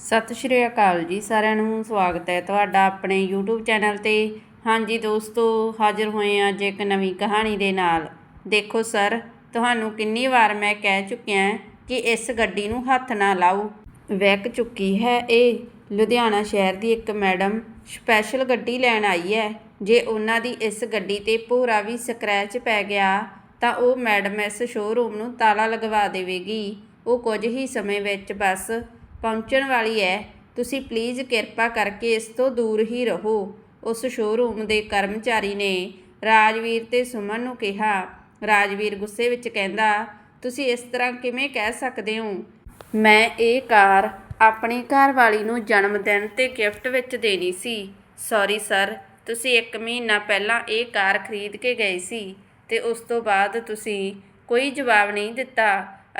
ਸਤਿ ਸ਼੍ਰੀ ਅਕਾਲ ਜੀ, ਸਾਰਿਆਂ ਨੂੰ ਸਵਾਗਤ ਹੈ ਤੁਹਾਡਾ ਆਪਣੇ YouTube ਚੈਨਲ ਤੇ। ਹਾਂਜੀ ਦੋਸਤੋ, ਹਾਜ਼ਰ ਹੋਏ ਹਾਂ ਅੱਜ ਇੱਕ ਨਵੀਂ ਕਹਾਣੀ ਦੇ ਨਾਲ। ਦੇਖੋ ਸਰ, ਤੁਹਾਨੂੰ ਕਿੰਨੀ ਵਾਰ ਮੈਂ ਕਹਿ ਚੁੱਕਿਆ ਕਿ ਇਸ ਗੱਡੀ ਨੂੰ ਹੱਥ ਨਾ ਲਾਓ। ਵਹਿਕ ਚੁੱਕੀ ਹੈ ਇਹ। ਲੁਧਿਆਣਾ ਸ਼ਹਿਰ ਦੀ ਇੱਕ ਮੈਡਮ ਸਪੈਸ਼ਲ ਗੱਡੀ ਲੈਣ ਆਈ ਹੈ। ਜੇ ਉਹਨਾਂ ਦੀ ਇਸ ਗੱਡੀ ਤੇ ਭੂਰਾ ਵੀ ਸਕ੍ਰੈਚ ਪੈ ਗਿਆ, ਤਾਂ ਉਹ ਮੈਡਮ ਇਸ ਸ਼ੋਰੂਮ ਨੂੰ ਤਾਲਾ ਲਗਵਾ ਦੇਵੇਗੀ। ਉਹ ਕੁਝ ਹੀ ਸਮੇਂ ਵਿੱਚ ਬਸ ਪਹੁੰਚਣ ਵਾਲੀ ਹੈ ਤੁਸੀਂ ਪਲੀਜ਼ ਕਿਰਪਾ ਕਰਕੇ ਇਸ ਤੋਂ ਦੂਰ ਹੀ ਰਹੋ। ਉਸ ਸ਼ੋਰੂਮ ਦੇ ਕਰਮਚਾਰੀ ਨੇ ਰਾਜਵੀਰ ਤੇ ਸੁਮਨ ਨੂੰ ਕਿਹਾ। ਰਾਜਵੀਰ ਗੁੱਸੇ ਵਿੱਚ ਕਹਿੰਦਾ, ਤੁਸੀਂ ਇਸ ਤਰ੍ਹਾਂ ਕਿਵੇਂ ਕਹਿ ਸਕਦੇ ਹੋ? ਮੈਂ ਇਹ ਕਾਰ ਆਪਣੀ ਘਰਵਾਲੀ ਨੂੰ ਜਨਮ ਦਿਨ ਤੇ ਗਿਫਟ ਵਿੱਚ ਦੇਣੀ ਸੀ। ਸੌਰੀ ਸਰ ਤੁਸੀਂ 1 ਮਹੀਨਾ ਪਹਿਲਾਂ ਇਹ ਕਾਰ ਖਰੀਦ ਕੇ ਗਏ ਸੀ ਤੇ ਉਸ ਤੋਂ ਬਾਅਦ ਤੁਸੀਂ ਕੋਈ ਜਵਾਬ ਨਹੀਂ ਦਿੱਤਾ।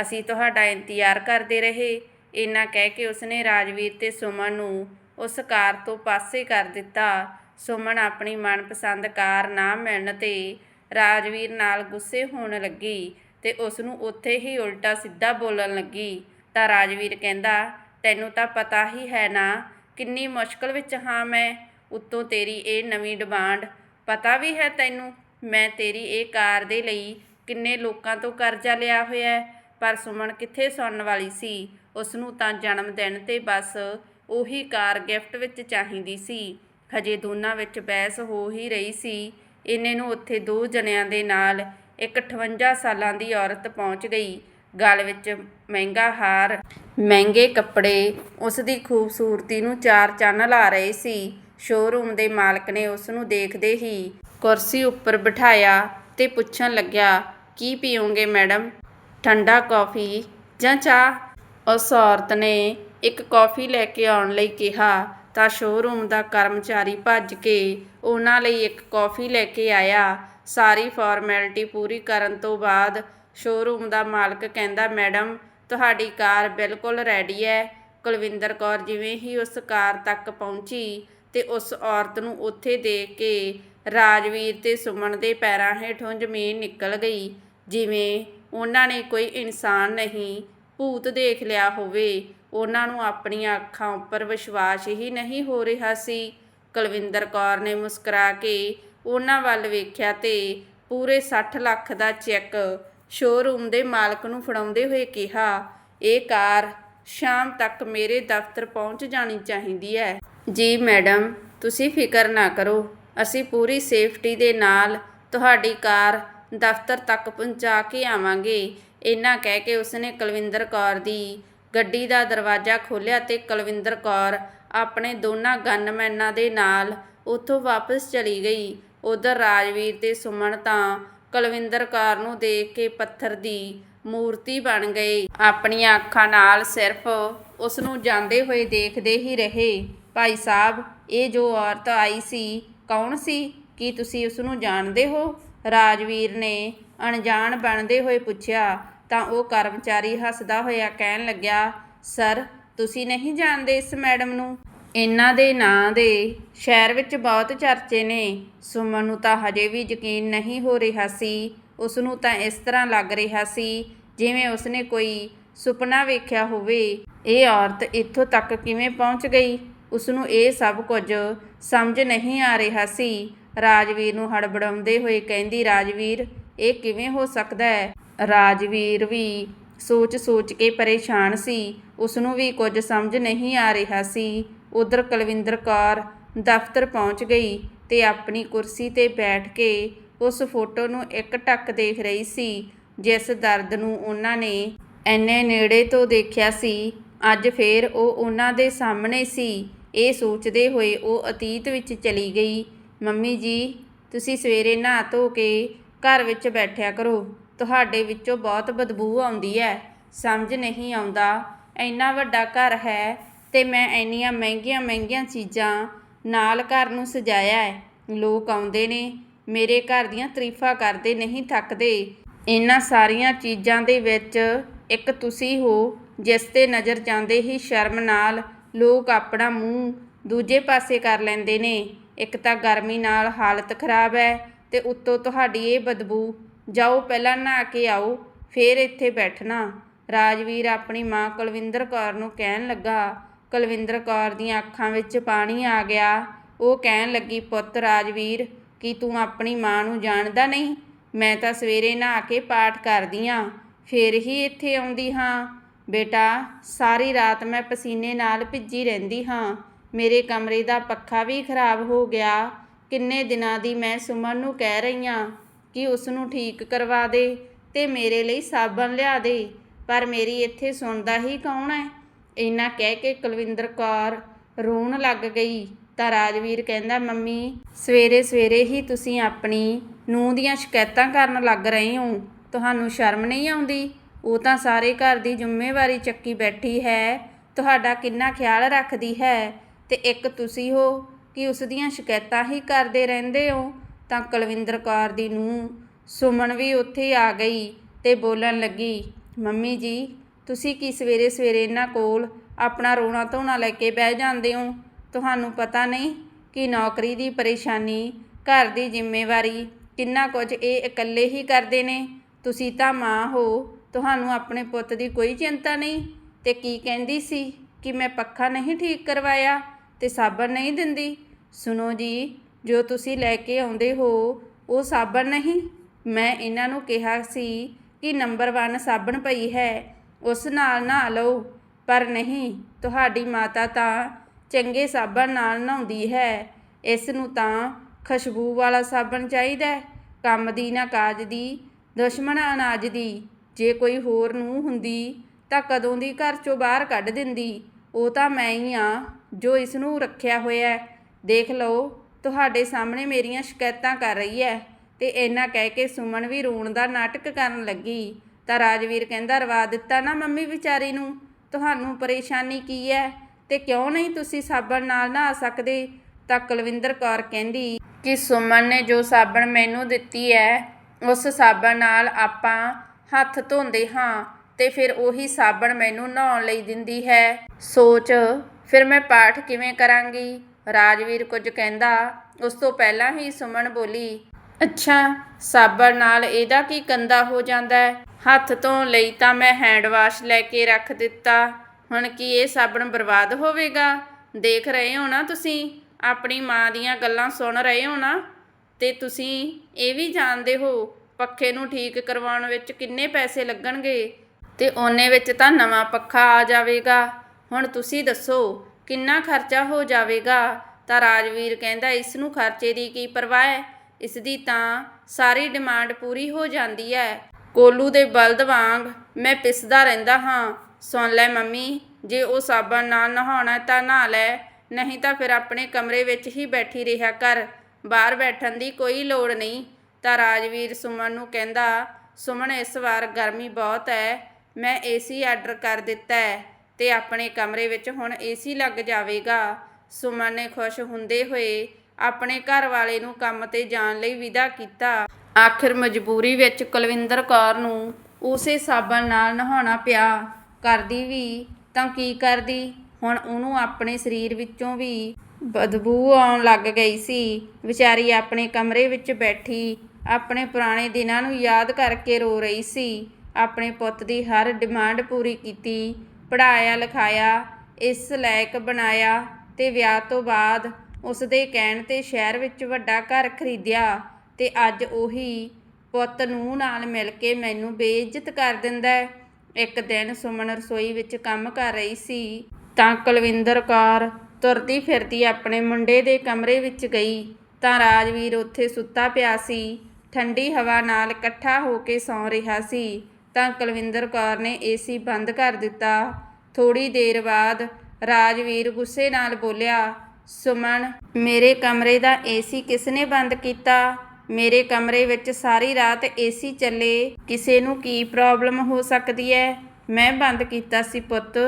ਅਸੀਂ ਤੁਹਾਡਾ ਇੰਤਜ਼ਾਰ ਕਰਦੇ ਰਹੇ। ਇੰਨਾ ਕਹਿ ਕੇ ਉਸਨੇ ਰਾਜਵੀਰ ਤੇ ਸੁਮਨ ਨੂੰ ਉਸ ਕਾਰ ਤੋਂ ਪਾਸੇ ਕਰ ਦਿੱਤਾ। ਸੁਮਨ ਆਪਣੀ ਮਨਪਸੰਦ ਕਾਰ ਨਾ ਮਿਲਣ ਤੇ ਰਾਜਵੀਰ ਨਾਲ ਗੁੱਸੇ ਹੋਣ ਲੱਗੀ ਤੇ ਉਸ ਨੂੰ ਉੱਥੇ ਹੀ ਉਲਟਾ ਸਿੱਧਾ ਬੋਲਣ ਲੱਗੀ। ਤਾਂ ਰਾਜਵੀਰ ਕਹਿੰਦਾ, ਤੈਨੂੰ ਤਾਂ ਪਤਾ ਹੀ ਹੈ ਨਾ, ਕਿੰਨੀ ਮੁਸ਼ਕਲ ਵਿੱਚ ਹਾਂ ਮੈਂ। ਉੱਤੋਂ ਤੇਰੀ ਇਹ ਨਵੀਂ ਡਿਮਾਂਡ ਪਤਾ ਵੀ ਹੈ ਤੈਨੂੰ। ਮੈਂ ਤੇਰੀ ਇਹ ਕਾਰ ਦੇ ਲਈ ਕਿੰਨੇ ਲੋਕਾਂ ਤੋਂ ਕਰਜ਼ਾ ਲਿਆ ਹੋਇਆ ਪਰ ਸੁਮਨ ਕਿੱਥੇ ਸੁਣਨ ਵਾਲੀ ਸੀ? ਉਸ ਨੂੰ ਤਾਂ ਜਨਮ ਦਿਨ ਤੇ ਬਸ ਉਹੀ ਕਾਰ ਗਿਫਟ ਵਿੱਚ ਚਾਹੀਦੀ ਸੀ। ਹਜੇ ਦੋਨਾਂ ਵਿੱਚ ਬਹਿਸ ਹੋ ਹੀ ਰਹੀ ਸੀ। ਇੰਨੇ ਨੂੰ ਉੱਥੇ ਦੋ ਜਣਿਆਂ ਦੇ ਨਾਲ ਇੱਕ 58 ਸਾਲਾਂ ਦੀ ਔਰਤ ਪਹੁੰਚ ਗਈ। ਗਲ ਵਿੱਚ ਮਹਿੰਗਾ ਹਾਰ, ਮਹਿੰਗੇ ਕੱਪੜੇ ਉਸ ਦੀ ਖੂਬਸੂਰਤੀ ਨੂੰ ਚਾਰ ਚੰਨ ਲਾ ਰਹੇ ਸੀ। ਸ਼ੋਰੂਮ ਦੇ ਮਾਲਕ ਨੇ ਉਸ ਨੂੰ ਦੇਖਦੇ ਹੀ ਕੁਰਸੀ ਉੱਪਰ ਬਿਠਾਇਆ ਤੇ ਪੁੱਛਣ ਲੱਗਿਆ, ਕੀ ਪੀਓਗੇ ਮੈਡਮ? ਠੰਡਾ ਕੌਫੀ ਜਾਂ ਚਾਹ? ਉਸ ਔਰਤ ਨੇ ਇੱਕ ਕੌਫੀ ਲੈ ਕੇ ਆਉਣ ਲਈ ਕਿਹਾ, ਤਾਂ ਸ਼ੋਰੂਮ ਦਾ ਕਰਮਚਾਰੀ ਭੱਜ ਕੇ ਉਹਨਾਂ ਲਈ ਇੱਕ ਕੌਫੀ ਲੈ ਕੇ ਆਇਆ। ਸਾਰੀ ਫਾਰਮੈਲਿਟੀ ਪੂਰੀ ਕਰਨ ਤੋਂ ਬਾਅਦ ਸ਼ੋਰੂਮ ਦਾ ਮਾਲਕ ਕਹਿੰਦਾ, ਮੈਡਮ, ਤੁਹਾਡੀ ਕਾਰ ਬਿਲਕੁਲ ਰੈਡੀ ਹੈ। ਕੁਲਵਿੰਦਰ ਕੌਰ ਜਿਵੇਂ ਹੀ ਉਸ ਕਾਰ ਤੱਕ ਪਹੁੰਚੀ ਤੇ ਉਸ ਔਰਤ ਨੂੰ ਉੱਥੇ ਦੇਖ ਕੇ ਰਾਜਵੀਰ ਤੇ ਸੁਮਨ ਦੇ ਪੈਰਾਂ ਹੇਠੋਂ ਜ਼ਮੀਨ ਨਿਕਲ ਗਈ। ਜਿਵੇਂ ਉਹਨਾਂ ਨੇ ਕੋਈ ਇਨਸਾਨ ਨਹੀਂ ਭੂਤ ਦੇਖ ਲਿਆ ਹੋਵੇ, ਉਹਨਾਂ ਨੂੰ ਆਪਣੀਆਂ ਅੱਖਾਂ ਉੱਪਰ ਵਿਸ਼ਵਾਸ ਹੀ ਨਹੀਂ ਹੋ ਰਿਹਾ ਸੀ। ਕੁਲਵਿੰਦਰ ਕੌਰ ਨੇ ਮੁਸਕਰਾ ਕੇ ਉਹਨਾਂ ਵੱਲ ਵੇਖਿਆ ਤੇ ਪੂਰੇ 60 ਲੱਖ ਦਾ ਚੈੱਕ ਸ਼ੋਰੂਮ ਦੇ ਮਾਲਕ ਨੂੰ ਫੜਾਉਂਦੇ ਹੋਏ ਕਿਹਾ, ਇਹ ਕਾਰ ਸ਼ਾਮ ਤੱਕ ਮੇਰੇ ਦਫ਼ਤਰ ਪਹੁੰਚ ਜਾਣੀ ਚਾਹੀਦੀ ਹੈ। ਜੀ ਮੈਡਮ, ਤੁਸੀਂ ਫਿਕਰ ਨਾ ਕਰੋ, ਅਸੀਂ ਪੂਰੀ ਸੇਫਟੀ ਦੇ ਨਾਲ ਤੁਹਾਡੀ ਕਾਰ ਦਫ਼ਤਰ ਤੱਕ ਪਹੁੰਚਾ ਕੇ ਆਵਾਂਗੇ। ਇੰਨਾ ਕਹਿ ਕੇ ਉਸਨੇ ਕੁਲਵਿੰਦਰ ਕੌਰ ਦੀ ਗੱਡੀ ਦਾ ਦਰਵਾਜ਼ਾ ਖੋਲ੍ਹਿਆ ਤੇ ਕੁਲਵਿੰਦਰ ਕੌਰ ਆਪਣੇ ਦੋਨਾਂ ਗਨਮੈਨਾਂ ਦੇ ਨਾਲ ਉੱਥੋਂ ਵਾਪਸ ਚਲੀ ਗਈ। ਉਧਰ ਰਾਜਵੀਰ ਤੇ ਸੁਮਨ ਤਾਂ ਕੁਲਵਿੰਦਰ ਕੌਰ ਨੂੰ ਦੇਖ ਕੇ ਪੱਥਰ ਦੀ ਮੂਰਤੀ ਬਣ ਗਏ। ਆਪਣੀਆਂ ਅੱਖਾਂ ਨਾਲ ਸਿਰਫ ਉਸ ਨੂੰ ਜਾਂਦੇ ਹੋਏ ਦੇਖਦੇ ਹੀ ਰਹੇ। ਭਾਈ ਸਾਹਿਬ, ਇਹ ਜੋ ਔਰਤ ਆਈ ਸੀ, ਕੌਣ ਸੀ? ਕੀ ਤੁਸੀਂ ਉਸ ਨੂੰ ਜਾਣਦੇ ਹੋ? ਰਾਜਵੀਰ ਨੇ ਅਣਜਾਣ ਬਣਦੇ ਹੋਏ ਪੁੱਛਿਆ, ਤਾਂ ਉਹ ਕਰਮਚਾਰੀ ਹੱਸਦਾ ਹੋਇਆ ਕਹਿਣ ਲੱਗਿਆ, ਸਰ, ਤੁਸੀਂ ਨਹੀਂ ਜਾਣਦੇ ਇਸ ਮੈਡਮ ਨੂੰ? ਇਹਨਾਂ ਦੇ ਨਾਂ ਦੇ ਸ਼ਹਿਰ ਵਿੱਚ ਬਹੁਤ ਚਰਚੇ ਨੇ। ਸੁਮਨ ਨੂੰ ਤਾਂ ਹਜੇ ਵੀ ਯਕੀਨ ਨਹੀਂ ਹੋ ਰਿਹਾ ਸੀ। ਉਸ ਨੂੰ ਤਾਂ ਇਸ ਤਰ੍ਹਾਂ ਲੱਗ ਰਿਹਾ ਸੀ ਜਿਵੇਂ ਉਸਨੇ ਕੋਈ ਸੁਪਨਾ ਵੇਖਿਆ ਹੋਵੇ। ਇਹ ਔਰਤ ਇੱਥੋਂ ਤੱਕ ਕਿਵੇਂ ਪਹੁੰਚ ਗਈ? ਉਸ ਨੂੰ ਇਹ ਸਭ ਕੁਝ ਸਮਝ ਨਹੀਂ ਆ ਰਿਹਾ ਸੀ। ਰਾਜਵੀਰ ਨੂੰ ਹੜਬੜਾਉਂਦੇ ਹੋਏ ਕਹਿੰਦੀ, ਰਾਜਵੀਰ ਇਹ ਕਿਵੇਂ ਹੋ ਸਕਦਾ ਹੈ? ਰਾਜਵੀਰ ਵੀ ਸੋਚ ਸੋਚ ਕੇ ਪਰੇਸ਼ਾਨ ਸੀ। ਉਸ ਨੂੰ ਵੀ ਕੁਝ ਸਮਝ ਨਹੀਂ ਆ ਰਿਹਾ ਸੀ। ਉਧਰ ਕੁਲਵਿੰਦਰ ਕੌਰ ਦਫ਼ਤਰ ਪਹੁੰਚ ਗਈ ਤੇ ਆਪਣੀ ਕੁਰਸੀ ਤੇ ਬੈਠ ਕੇ ਉਸ ਫੋਟੋ ਨੂੰ ਇੱਕ ਟੱਕ ਦੇਖ ਰਹੀ ਸੀ, ਜਿਸ ਦਰਦ ਨੂੰ ਉਹਨਾਂ ਨੇ ਐਨੇ ਨੇੜੇ ਤੋਂ ਦੇਖਿਆ ਸੀ। ਅੱਜ ਫੇਰ ਉਹ ਉਹਨਾਂ ਦੇ ਸਾਹਮਣੇ ਸੀ। ਇਹ ਸੋਚਦੇ ਹੋਏ ਉਹ ਅਤੀਤ ਵਿੱਚ ਚਲੀ ਗਈ। ਮੰਮੀ ਜੀ, ਤੁਸੀਂ ਸਵੇਰੇ ਨਹਾ ਧੋ ਕੇ ਘਰ ਵਿੱਚ ਬੈਠਿਆ ਕਰੋ। ਤੁਹਾਡੇ ਵਿੱਚੋਂ ਬਹੁਤ ਬਦਬੂ ਆਉਂਦੀ ਹੈ। ਸਮਝ ਨਹੀਂ ਆਉਂਦਾ, ਇੰਨਾ ਵੱਡਾ ਘਰ ਹੈ ਤੇ ਮੈਂ ਇੰਨੀਆਂ ਮਹਿੰਗੀਆਂ ਮਹਿੰਗੀਆਂ ਚੀਜ਼ਾਂ ਨਾਲ ਘਰ ਨੂੰ ਸਜਾਇਆ ਹੈ। ਲੋਕ ਆਉਂਦੇ ਨੇ, ਮੇਰੇ ਘਰ ਦੀਆਂ ਤਾਰੀਫਾਂ ਕਰਦੇ ਨਹੀਂ ਥੱਕਦੇ। ਇਹਨਾਂ ਸਾਰੀਆਂ ਚੀਜ਼ਾਂ ਦੇ ਵਿੱਚ ਇੱਕ ਤੁਸੀਂ ਹੋ, ਜਿਸ ਤੇ ਨਜ਼ਰ ਜਾਂਦੇ ਹੀ ਸ਼ਰਮ ਨਾਲ ਲੋਕ ਆਪਣਾ ਮੂੰਹ ਦੂਜੇ ਪਾਸੇ ਕਰ ਲੈਂਦੇ ਨੇ। ਇੱਕ ਤਾਂ ਗਰਮੀ ਨਾਲ ਹਾਲਤ ਖਰਾਬ ਹੈ ਅਤੇ ਉੱਤੋਂ ਤੁਹਾਡੀ ਇਹ ਬਦਬੂ, ਜਾਓ ਪਹਿਲਾਂ ਨਹਾ ਕੇ ਆਓ, ਫੇਰ ਇੱਥੇ ਬੈਠਣਾ। ਰਾਜਵੀਰ ਆਪਣੀ ਮਾਂ ਕੁਲਵਿੰਦਰ ਕੌਰ ਨੂੰ ਕਹਿਣ ਲੱਗਾ, ਕੁਲਵਿੰਦਰ ਕੌਰ ਦੀਆਂ ਅੱਖਾਂ ਵਿੱਚ ਪਾਣੀ ਆ ਗਿਆ। ਉਹ ਕਹਿਣ ਲੱਗੀ, ਪੁੱਤ ਰਾਜਵੀਰ, ਕੀ ਤੂੰ ਆਪਣੀ ਮਾਂ ਨੂੰ ਜਾਣਦਾ ਨਹੀਂ? ਮੈਂ ਤਾਂ ਸਵੇਰੇ ਨਹਾ ਕੇ ਪਾਠ ਕਰਦੀ ਆਂ, ਫੇਰ ਹੀ ਇੱਥੇ ਆਉਂਦੀ ਹਾਂ। ਬੇਟਾ, ਸਾਰੀ ਰਾਤ ਮੈਂ ਪਸੀਨੇ ਨਾਲ ਭਿੱਜੀ ਰਹਿੰਦੀ ਹਾਂ। ਮੇਰੇ ਕਮਰੇ ਦਾ ਪੱਖਾ ਵੀ ਖਰਾਬ ਹੋ ਗਿਆ। ਕਿੰਨੇ ਦਿਨਾਂ ਦੀ ਮੈਂ ਸੁਮਨ ਨੂੰ ਕਹਿ ਰਹੀ ਹਾਂ ਕਿ ਉਸ ਨੂੰ ਠੀਕ ਕਰਵਾ ਦੇ ਤੇ ਮੇਰੇ ਲਈ ਸਾਬਣ ਲਿਆ ਦੇ। ਪਰ ਮੇਰੀ ਇੱਥੇ ਸੁਣਦਾ ਹੀ ਕੌਣ ਹੈ ਇੰਨਾ ਕਹਿ ਕੇ ਕੁਲਵਿੰਦਰ ਕੌਰ ਰੋਣ ਲੱਗ ਗਈ। ਤਾਂ ਰਾਜਵੀਰ ਕਹਿੰਦਾ, ਮੰਮੀ, ਸਵੇਰੇ ਸਵੇਰੇ ਹੀ ਤੁਸੀਂ ਆਪਣੀ ਨੂੰਹ ਦੀਆਂ ਸ਼ਿਕਾਇਤਾਂ ਕਰਨ ਲੱਗ ਰਹੇ ਹੋ। ਤੁਹਾਨੂੰ ਸ਼ਰਮ ਨਹੀਂ ਆਉਂਦੀ? ਉਹ ਤਾਂ ਸਾਰੇ ਘਰ ਦੀ ਜ਼ਿੰਮੇਵਾਰੀ ਚੱਕੀ ਬੈਠੀ ਹੈ। ਤੁਹਾਡਾ ਕਿੰਨਾ ਖਿਆਲ ਰੱਖਦੀ ਹੈ? ਤੇ ਇੱਕ ਤੁਸੀਂ ਹੋ ਕਿ ਉਸ ਦੀਆਂ ਸ਼ਿਕਾਇਤਾਂ ਹੀ ਕਰਦੇ ਰਹਿੰਦੇ ਹੋ? ਤਾਂ ਕੁਲਵਿੰਦਰ ਕੌਰ ਦੀ ਨੂੰਹ ਸੁਮਨ ਵੀ ਉੱਥੇ ਆ ਗਈ ਤੇ ਬੋਲਣ ਲੱਗੀ, ਮੰਮੀ ਜੀ, ਤੁਸੀਂ ਕੀ ਸਵੇਰੇ ਸਵੇਰੇ ਇਹਨਾਂ ਕੋਲ ਆਪਣਾ ਰੋਣਾ ਧੋਣਾ ਲੈ ਕੇ ਬਹਿ ਜਾਂਦੇ ਹੋ? ਤੁਹਾਨੂੰ ਪਤਾ ਨਹੀਂ ਕਿ ਨੌਕਰੀ ਦੀ ਪਰੇਸ਼ਾਨੀ, ਘਰ ਦੀ ਜ਼ਿੰਮੇਵਾਰੀ ਕਿੰਨਾ ਕੁਝ ਇਹ ਇਕੱਲੇ ਹੀ ਕਰਦੇ ਨੇ? ਤੁਸੀਂ ਤਾਂ ਮਾਂ ਹੋ, ਤੁਹਾਨੂੰ ਆਪਣੇ ਪੁੱਤ ਦੀ ਕੋਈ ਚਿੰਤਾ ਨਹੀਂ? ਤੇ ਕੀ ਕਹਿੰਦੀ ਸੀ ਕਿ ਮੈਂ ਪੱਖਾ ਨਹੀਂ ਠੀਕ ਕਰਵਾਇਆ? ਤੇ ਸਾਬਣ ਨਹੀਂ ਦਿੰਦੀ? ਸੁਣੋ ਜੀ, ਜੋ ਤੁਸੀਂ ਲੈ ਕੇ ਆਉਂਦੇ ਹੋ, ਉਹ ਸਾਬਣ ਨਹੀਂ? ਮੈਂ ਇਹਨਾਂ ਨੂੰ ਕਿਹਾ ਸੀ ਕਿ ਨੰਬਰ 1 ਸਾਬਣ ਪਈ ਹੈ, ਉਸ ਨਾਲ ਨਹਾ ਲਓ। ਪਰ ਨਹੀਂ, ਤੁਹਾਡੀ ਮਾਤਾ ਤਾਂ ਚੰਗੇ ਸਾਬਣ ਨਾਲ ਨਹਾਉਂਦੀ ਹੈ। ਇਸ ਨੂੰ ਤਾਂ ਖੁਸ਼ਬੂ ਵਾਲਾ ਸਾਬਣ ਚਾਹੀਦਾ ਹੈ। ਕੰਮ ਦੀ ਨਾ ਕਾਜ ਦੀ, ਦੁਸ਼ਮਣ ਅਨਾਜ ਦੀ। ਜੇ ਕੋਈ ਹੋਰ ਨੂੰ ਹੁੰਦੀ ਤਾਂ ਕਦੋਂ ਦੀ ਘਰ ਚੋਂ ਬਾਹਰ ਕੱਢ ਦਿੰਦੀ? ਉਹ ਤਾਂ ਮੈਂ ਹੀ ਆ ਜੋ ਇਸ ਨੂੰ ਰੱਖਿਆ ਹੋਇਆ ਹੈ। ਦੇਖ ਲਓ, ਤੁਹਾਡੇ ਸਾਹਮਣੇ ਮੇਰੀਆਂ ਸ਼ਿਕਾਇਤਾਂ ਕਰ ਰਹੀ ਹੈ। ਤੇ ਇਹਨਾਂ ਕਹਿ ਕੇ ਸੁਮਨ ਵੀ ਰੋਣ ਦਾ ਨਾਟਕ ਕਰਨ ਲੱਗੀ। ਤਾਂ ਰਾਜਵੀਰ ਕਹਿੰਦਾ, ਰਵਾ ਦਿੱਤਾ ਨਾ ਮੰਮੀ ਵਿਚਾਰੀ ਨੂੰ? ਤੁਹਾਨੂੰ ਪਰੇਸ਼ਾਨੀ ਕੀ ਹੈ? ਤੇ ਕਿਉਂ ਨਹੀਂ ਤੁਸੀਂ ਸਾਬਣ ਨਾਲ ਨਹਾ ਸਕਦੇ? ਤਾਂ ਕੁਲਵਿੰਦਰ ਕੌਰ ਕਹਿੰਦੀ ਕਿ ਸੁਮਨ ਨੇ ਜੋ ਸਾਬਣ ਮੈਨੂੰ ਦਿੱਤੀ ਹੈ, ਉਸ ਸਾਬਣ ਨਾਲ ਆਪਾਂ ਹੱਥ ਧੋਂਦੇ ਹਾਂ ਤੇ ਫਿਰ ਉਹੀ ਸਾਬਣ ਮੈਨੂੰ ਨਹਾਉਣ ਲਈ ਦਿੰਦੀ ਹੈ। ਸੋਚ ਫਿਰ ਮੈਂ ਪਾਠ ਕਿਵੇਂ ਕਰਾਂਗੀ? ਰਾਜਵੀਰ ਕੁਝ ਕਹਿੰਦਾ, ਉਸ ਤੋਂ ਪਹਿਲਾਂ ਹੀ ਸੁਮਨ ਬੋਲੀ, ਅੱਛਾ ਸਾਬਣ ਨਾਲ ਇਹਦਾ ਕੀ ਕੰਦਾ ਹੋ ਜਾਂਦਾ ਹੈ? ਹੱਥ ਤੋਂ ਲਈ ਤਾਂ ਮੈਂ ਹੈਂਡ ਵਾਸ਼ ਲੈ ਕੇ ਰੱਖ ਦਿੱਤਾ। ਹੁਣ ਕੀ ਇਹ ਸਾਬਣ ਬਰਬਾਦ ਹੋਵੇਗਾ? ਦੇਖ ਰਹੇ ਹੋ ਨਾ ਤੁਸੀਂ? ਆਪਣੀ ਮਾਂ ਦੀਆਂ ਗੱਲਾਂ ਸੁਣ ਰਹੇ ਹੋ ਨਾ? ਤੇ ਤੁਸੀਂ ਇਹ ਵੀ ਜਾਣਦੇ ਹੋ, ਪੱਖੇ ਨੂੰ ਠੀਕ ਕਰਵਾਉਣ ਵਿੱਚ ਕਿੰਨੇ ਪੈਸੇ ਲੱਗਣਗੇ? ਤੇ ਉਹਨੇ ਵਿੱਚ ਤਾਂ ਨਵਾਂ ਪੱਖਾ ਆ ਜਾਵੇਗਾ। ਹੁਣ ਤੁਸੀਂ ਦੱਸੋ, ਕਿੰਨਾ ਖਰਚਾ ਹੋ ਜਾਵੇਗਾ? ਤਾਂ ਰਾਜਵੀਰ ਕਹਿੰਦਾ, ਇਸ ਨੂੰ ਖਰਚੇ ਦੀ ਕੀ ਪਰਵਾਹ ਹੈ? ਇਸ ਦੀ ਤਾਂ ਸਾਰੀ ਡਿਮਾਂਡ ਪੂਰੀ ਹੋ ਜਾਂਦੀ ਹੈ। ਕੋਲੂ ਦੇ ਬਲਦ ਵਾਂਗ ਮੈਂ ਪਿਸਦਾ ਰਹਿੰਦਾ ਹਾਂ। ਸੁਣ ਲੈ ਮੰਮੀ, ਜੇ ਉਹ ਸਾਬਣ ਨਾਲ ਨਹਾਉਣਾ ਤਾਂ ਨਹਾ ਲੈ, ਨਹੀਂ ਤਾਂ ਫਿਰ ਆਪਣੇ ਕਮਰੇ ਵਿੱਚ ਹੀ ਬੈਠੀ ਰਿਹਾ ਕਰ। ਬਾਹਰ ਬੈਠਣ ਦੀ ਕੋਈ ਲੋੜ ਨਹੀਂ। ਤਾਂ ਰਾਜਵੀਰ ਸੁਮਨ ਨੂੰ ਕਹਿੰਦਾ, ਸੁਮਨ, ਇਸ ਵਾਰ ਗਰਮੀ ਬਹੁਤ ਹੈ। ਮੈਂ ਏਸੀ ਆਰਡਰ ਕਰ ਦਿੱਤਾ ਹੈ। ਤੇ ਆਪਣੇ ਕਮਰੇ ਵਿੱਚ ਹੁਣ ਏਸੀ ਲੱਗ ਜਾਵੇਗਾ। ਸੁਮਨ ਨੇ ਖੁਸ਼ ਹੁੰਦੇ ਹੋਏ ਆਪਣੇ ਘਰ ਵਾਲੇ ਨੂੰ ਕੰਮ ਤੇ ਜਾਣ ਲਈ ਵਿਦਾ ਕੀਤਾ। ਆਖਿਰ ਮਜਬੂਰੀ ਵਿੱਚ ਕੁਲਵਿੰਦਰ ਕੌਰ ਨੂੰ ਉਸੇ ਸਾਬਣ ਨਾਲ ਨਹਾਉਣਾ ਪਿਆ। ਕਰਦੀ ਵੀ ਤਾਂ ਕੀ ਕਰਦੀ? ਹੁਣ ਉਹਨੂੰ ਆਪਣੇ ਸਰੀਰ ਵਿੱਚੋਂ ਵੀ ਬਦਬੂ ਆਉਣ ਲੱਗ ਗਈ ਸੀ। ਵਿਚਾਰੀ ਆਪਣੇ ਕਮਰੇ ਵਿੱਚ ਬੈਠੀ, ਆਪਣੇ ਪੁਰਾਣੇ ਦਿਨਾਂ ਨੂੰ ਯਾਦ ਕਰਕੇ ਰੋ ਰਹੀ ਸੀ। ਆਪਣੇ ਪੁੱਤ ਦੀ ਹਰ ਡਿਮਾਂਡ ਪੂਰੀ ਕੀਤੀ। ਪੜਾਇਆ ਲਿਖਾਇਆ, ਇਸ ਲਾਇਕ ਬਣਾਇਆ ਤੇ ਵਿਆਹ ਤੋਂ ਬਾਅਦ ਉਸ ਦੇ ਕਹਿਣ ਤੇ ਸ਼ਹਿਰ ਵਿੱਚ ਵੱਡਾ ਘਰ ਖਰੀਦਿਆ ਤੇ ਅੱਜ ਉਹੀ ਪੁੱਤ ਨੂੰ ਨਾਲ ਮਿਲ ਕੇ ਮੈਨੂੰ ਬੇਇੱਜ਼ਤ ਕਰ ਦਿੰਦਾ ਹੈ। ਇੱਕ ਦਿਨ ਸੁਮਨ ਰਸੋਈ ਵਿੱਚ ਕੰਮ ਕਰ ਰਹੀ ਸੀ ਤਾਂ ਕੁਲਵਿੰਦਰ ਕੌਰ ਤੁਰਦੀ ਫਿਰਦੀ ਆਪਣੇ ਮੁੰਡੇ ਦੇ ਕਮਰੇ ਵਿੱਚ ਗਈ ਤਾਂ ਰਾਜਵੀਰ ਉੱਥੇ ਸੁੱਤਾ ਪਿਆ ਸੀ, ਠੰਡੀ ਹਵਾ ਨਾਲ ਇਕੱਠਾ ਹੋ ਕੇ ਸੌਂ ਰਿਹਾ ਸੀ। ਤਾਂ ਕੁਲਵਿੰਦਰ ਕੌਰ ਨੇ ਏਸੀ ਬੰਦ ਕਰ ਦਿੱਤਾ। ਥੋੜੀ ਦੇਰ ਬਾਅਦ ਰਾਜਵੀਰ ਗੁੱਸੇ ਨਾਲ ਬੋਲਿਆ, ਸੁਮਨ, ਮੇਰੇ ਕਮਰੇ ਦਾ ਏਸੀ ਕਿਸ ਨੇ ਬੰਦ ਕੀਤਾ? ਮੇਰੇ ਕਮਰੇ ਵਿੱਚ ਸਾਰੀ ਰਾਤ ਏਸੀ ਚੱਲੇ। ਕਿਸੇ ਨੂੰ ਕੀ ਪ੍ਰੋਬਲਮ ਹੋ ਸਕਦੀ ਹੈ ਮੈਂ ਬੰਦ ਕੀਤਾ ਸੀ ਪੁੱਤ।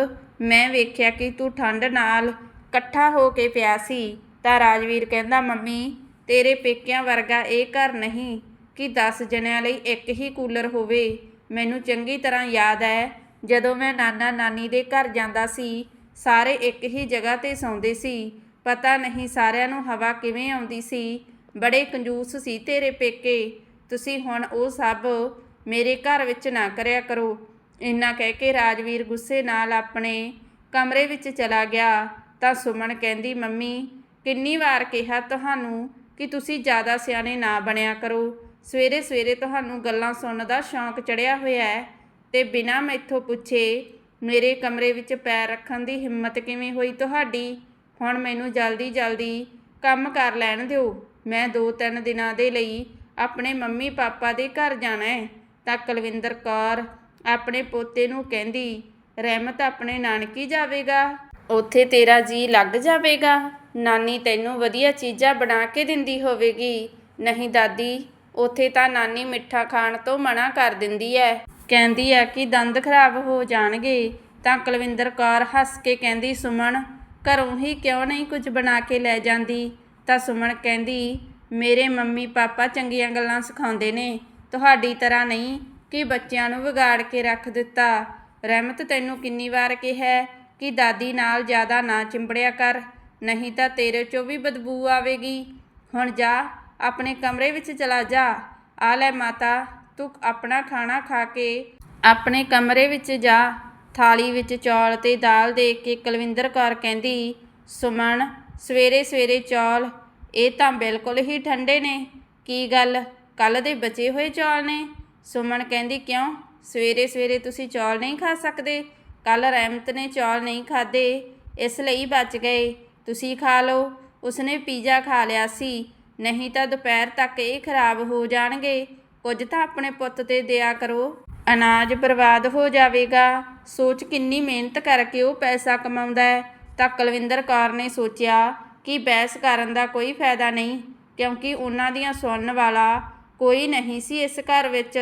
ਮੈਂ ਵੇਖਿਆ ਕਿ ਤੂੰ ਠੰਡ ਨਾਲ ਇਕੱਠਾ ਹੋ ਕੇ ਪਿਆ ਸੀ। ਤਾਂ ਰਾਜਵੀਰ ਕਹਿੰਦਾ, ਮੰਮੀ, ਤੇਰੇ ਪੇਕਿਆਂ ਵਰਗਾ ਇਹ ਘਰ ਨਹੀਂ। ਕਿ 10 ਜਣਿਆਂ ਲਈ ਇੱਕ ਹੀ ਕੂਲਰ ਹੋਵੇ? ਮੈਨੂੰ ਚੰਗੀ ਤਰ੍ਹਾਂ ਯਾਦ ਹੈ, ਜਦੋਂ ਮੈਂ ਨਾਨਾ ਨਾਨੀ ਦੇ ਘਰ ਜਾਂਦਾ ਸੀ, ਸਾਰੇ ਇੱਕ ਹੀ ਜਗ੍ਹਾ ਤੇ ਸੌਂਦੇ ਸੀ। ਪਤਾ ਨਹੀਂ ਸਾਰਿਆਂ ਨੂੰ ਹਵਾ ਕਿਵੇਂ ਆਉਂਦੀ ਸੀ। ਬੜੇ ਕੰਜੂਸ ਸੀ ਤੇਰੇ ਪੇਕੇ। ਤੁਸੀਂ ਹੁਣ ਉਹ ਸਭ ਮੇਰੇ ਘਰ ਵਿੱਚ ਨਾ ਕਰਿਆ ਕਰੋ। ਇੰਨਾ ਕਹਿ ਕੇ ਰਾਜਵੀਰ ਗੁੱਸੇ ਨਾਲ ਆਪਣੇ ਕਮਰੇ ਵਿੱਚ ਚਲਾ ਗਿਆ। ਤਾਂ ਸੁਮਨ ਕਹਿੰਦੀ, ਮੰਮੀ, ਕਿੰਨੀ ਵਾਰ ਕਿਹਾ ਤੁਹਾਨੂੰ ਕਿ ਤੁਸੀਂ ਜ਼ਿਆਦਾ ਸਿਆਣੇ ਨਾ ਬਣਿਆ ਕਰੋ। ਸਵੇਰੇ ਸਵੇਰੇ ਤੁਹਾਨੂੰ ਗੱਲਾਂ ਸੁਣਨ ਦਾ ਸ਼ੌਂਕ ਚੜਿਆ ਹੋਇਆ ਹੈ ਤੇ ਬਿਨਾਂ ਮੈਥੋਂ ਪੁੱਛੇ ਮੇਰੇ ਕਮਰੇ ਵਿੱਚ ਪੈਰ ਰੱਖਣ ਦੀ ਹਿੰਮਤ ਕਿਵੇਂ ਹੋਈ ਤੁਹਾਡੀ? ਹੁਣ ਮੈਨੂੰ ਜਲਦੀ ਜਲਦੀ ਕੰਮ ਕਰ ਲੈਣ ਦਿਓ। ਮੈਂ ਦੋ ਤਿੰਨ ਦਿਨਾਂ ਦੇ ਲਈ ਆਪਣੇ ਮੰਮੀ ਪਾਪਾ ਦੇ ਘਰ ਜਾਣਾ ਹੈ। ਤਾਂ ਕੁਲਵਿੰਦਰ ਕੌਰ ਆਪਣੇ ਪੋਤੇ ਨੂੰ ਕਹਿੰਦੀ, ਰਹਿਮਤ ਆਪਣੇ ਨਾਨਕੀ ਜਾਵੇਗਾ। ਉੱਥੇ ਤੇਰਾ ਜੀ ਲੱਗ ਜਾਵੇਗਾ। ਨਾਨੀ ਤੈਨੂੰ ਵਧੀਆ ਚੀਜ਼ਾਂ ਬਣਾ ਕੇ ਦਿੰਦੀ ਹੋਵੇਗੀ। ਨਹੀਂ ਦਾਦੀ ਉੱਥੇ ਤਾਂ ਨਾਨੀ ਮਿੱਠਾ ਖਾਣ ਤੋਂ ਮਨਾ ਕਰ ਦਿੰਦੀ ਹੈ ਕਹਿੰਦੀ ਹੈ ਕਿ ਦੰਦ ਖਰਾਬ ਹੋ ਜਾਣਗੇ। ਤਾਂ ਕੁਲਵਿੰਦਰ ਕੌਰ ਹੱਸ ਕੇ ਕਹਿੰਦੀ, ਸੁਮਨ, ਘਰੋਂ ਹੀ ਕਿਉਂ ਨਹੀਂ ਕੁਝ ਬਣਾ ਕੇ ਲੈ ਜਾਂਦੀ? ਤਾਂ ਸੁਮਨ ਕਹਿੰਦੀ, ਮੇਰੇ ਮੰਮੀ ਪਾਪਾ ਚੰਗੀਆਂ ਗੱਲਾਂ ਸਿਖਾਉਂਦੇ ਨੇ। ਤੁਹਾਡੀ ਤਰ੍ਹਾਂ ਨਹੀਂ ਕਿ ਬੱਚਿਆਂ ਨੂੰ ਵਿਗਾੜ ਕੇ ਰੱਖ ਦਿੱਤਾ। ਰਹਿਮਤ ਤੈਨੂੰ ਕਿੰਨੀ ਵਾਰ ਕਿਹਾ ਕਿ ਦਾਦੀ ਨਾਲ ਜ਼ਿਆਦਾ ਨਾ ਚਿੰਬੜਿਆ ਕਰ। ਨਹੀਂ ਤਾਂ ਤੇਰੇ ਚੋਂ ਵੀ ਬਦਬੂ ਆਵੇਗੀ। ਹੁਣ ਜਾ ਆਪਣੇ ਕਮਰੇ ਵਿੱਚ ਚਲਾ ਜਾ। ਆ ਲੈ ਮਾਤਾ, ਤੂੰ ਆਪਣਾ ਖਾਣਾ ਖਾ ਕੇ ਆਪਣੇ ਕਮਰੇ ਵਿੱਚ ਜਾ। ਥਾਲੀ ਵਿੱਚ ਚੌਲ ਤੇ ਦਾਲ ਦੇਖ ਕੇ ਕੁਲਵਿੰਦਰ ਕੌਰ ਕਹਿੰਦੀ, ਸੁਮਨ, ਸਵੇਰੇ ਸਵੇਰੇ ਚੌਲ, ਇਹ ਤਾਂ ਬਿਲਕੁਲ ਹੀ ਠੰਡੇ ਨੇ। ਕੀ ਗੱਲ ਕੱਲ ਦੇ ਬਚੇ ਹੋਏ ਚੌਲ ਨੇ? ਸੁਮਨ ਕਹਿੰਦੀ, ਕਿਉਂ? ਸਵੇਰੇ ਸਵੇਰੇ ਤੁਸੀਂ ਚੌਲ ਨਹੀਂ ਖਾ ਸਕਦੇ। ਕੱਲ ਰਹਿਮਤ ਨੇ ਚੌਲ ਨਹੀਂ ਖਾਦੇ ਇਸ ਲਈ ਬਚ ਗਏ। ਤੁਸੀਂ ਖਾ ਲਓ। ਉਸਨੇ ਪੀਜ਼ਾ ਖਾ ਲਿਆ ਸੀ। ਨਹੀਂ ਤਾਂ ਦੁਪਹਿਰ ਤੱਕ ਇਹ ਖਰਾਬ ਹੋ ਜਾਣਗੇ। ਕੁਝ ਤਾਂ ਆਪਣੇ ਪੁੱਤ ਤੇ ਦਿਆ ਕਰੋ। ਅਨਾਜ ਬਰਬਾਦ ਹੋ ਜਾਵੇਗਾ। ਸੋਚ ਕਿੰਨੀ ਮਿਹਨਤ ਕਰਕੇ ਉਹ ਪੈਸਾ ਕਮਾਉਂਦਾ ਹੈ। ਤਾਂ ਕੁਲਵਿੰਦਰ ਕੌਰ ਨੇ ਸੋਚਿਆ ਕਿ ਬਹਿਸ ਕਰਨ ਦਾ ਕੋਈ ਫਾਇਦਾ ਨਹੀਂ, ਕਿਉਂਕਿ ਉਹਨਾਂ ਦੀਆਂ ਸੁਣਨ ਵਾਲਾ ਕੋਈ ਨਹੀਂ ਸੀ ਇਸ ਘਰ ਵਿੱਚ।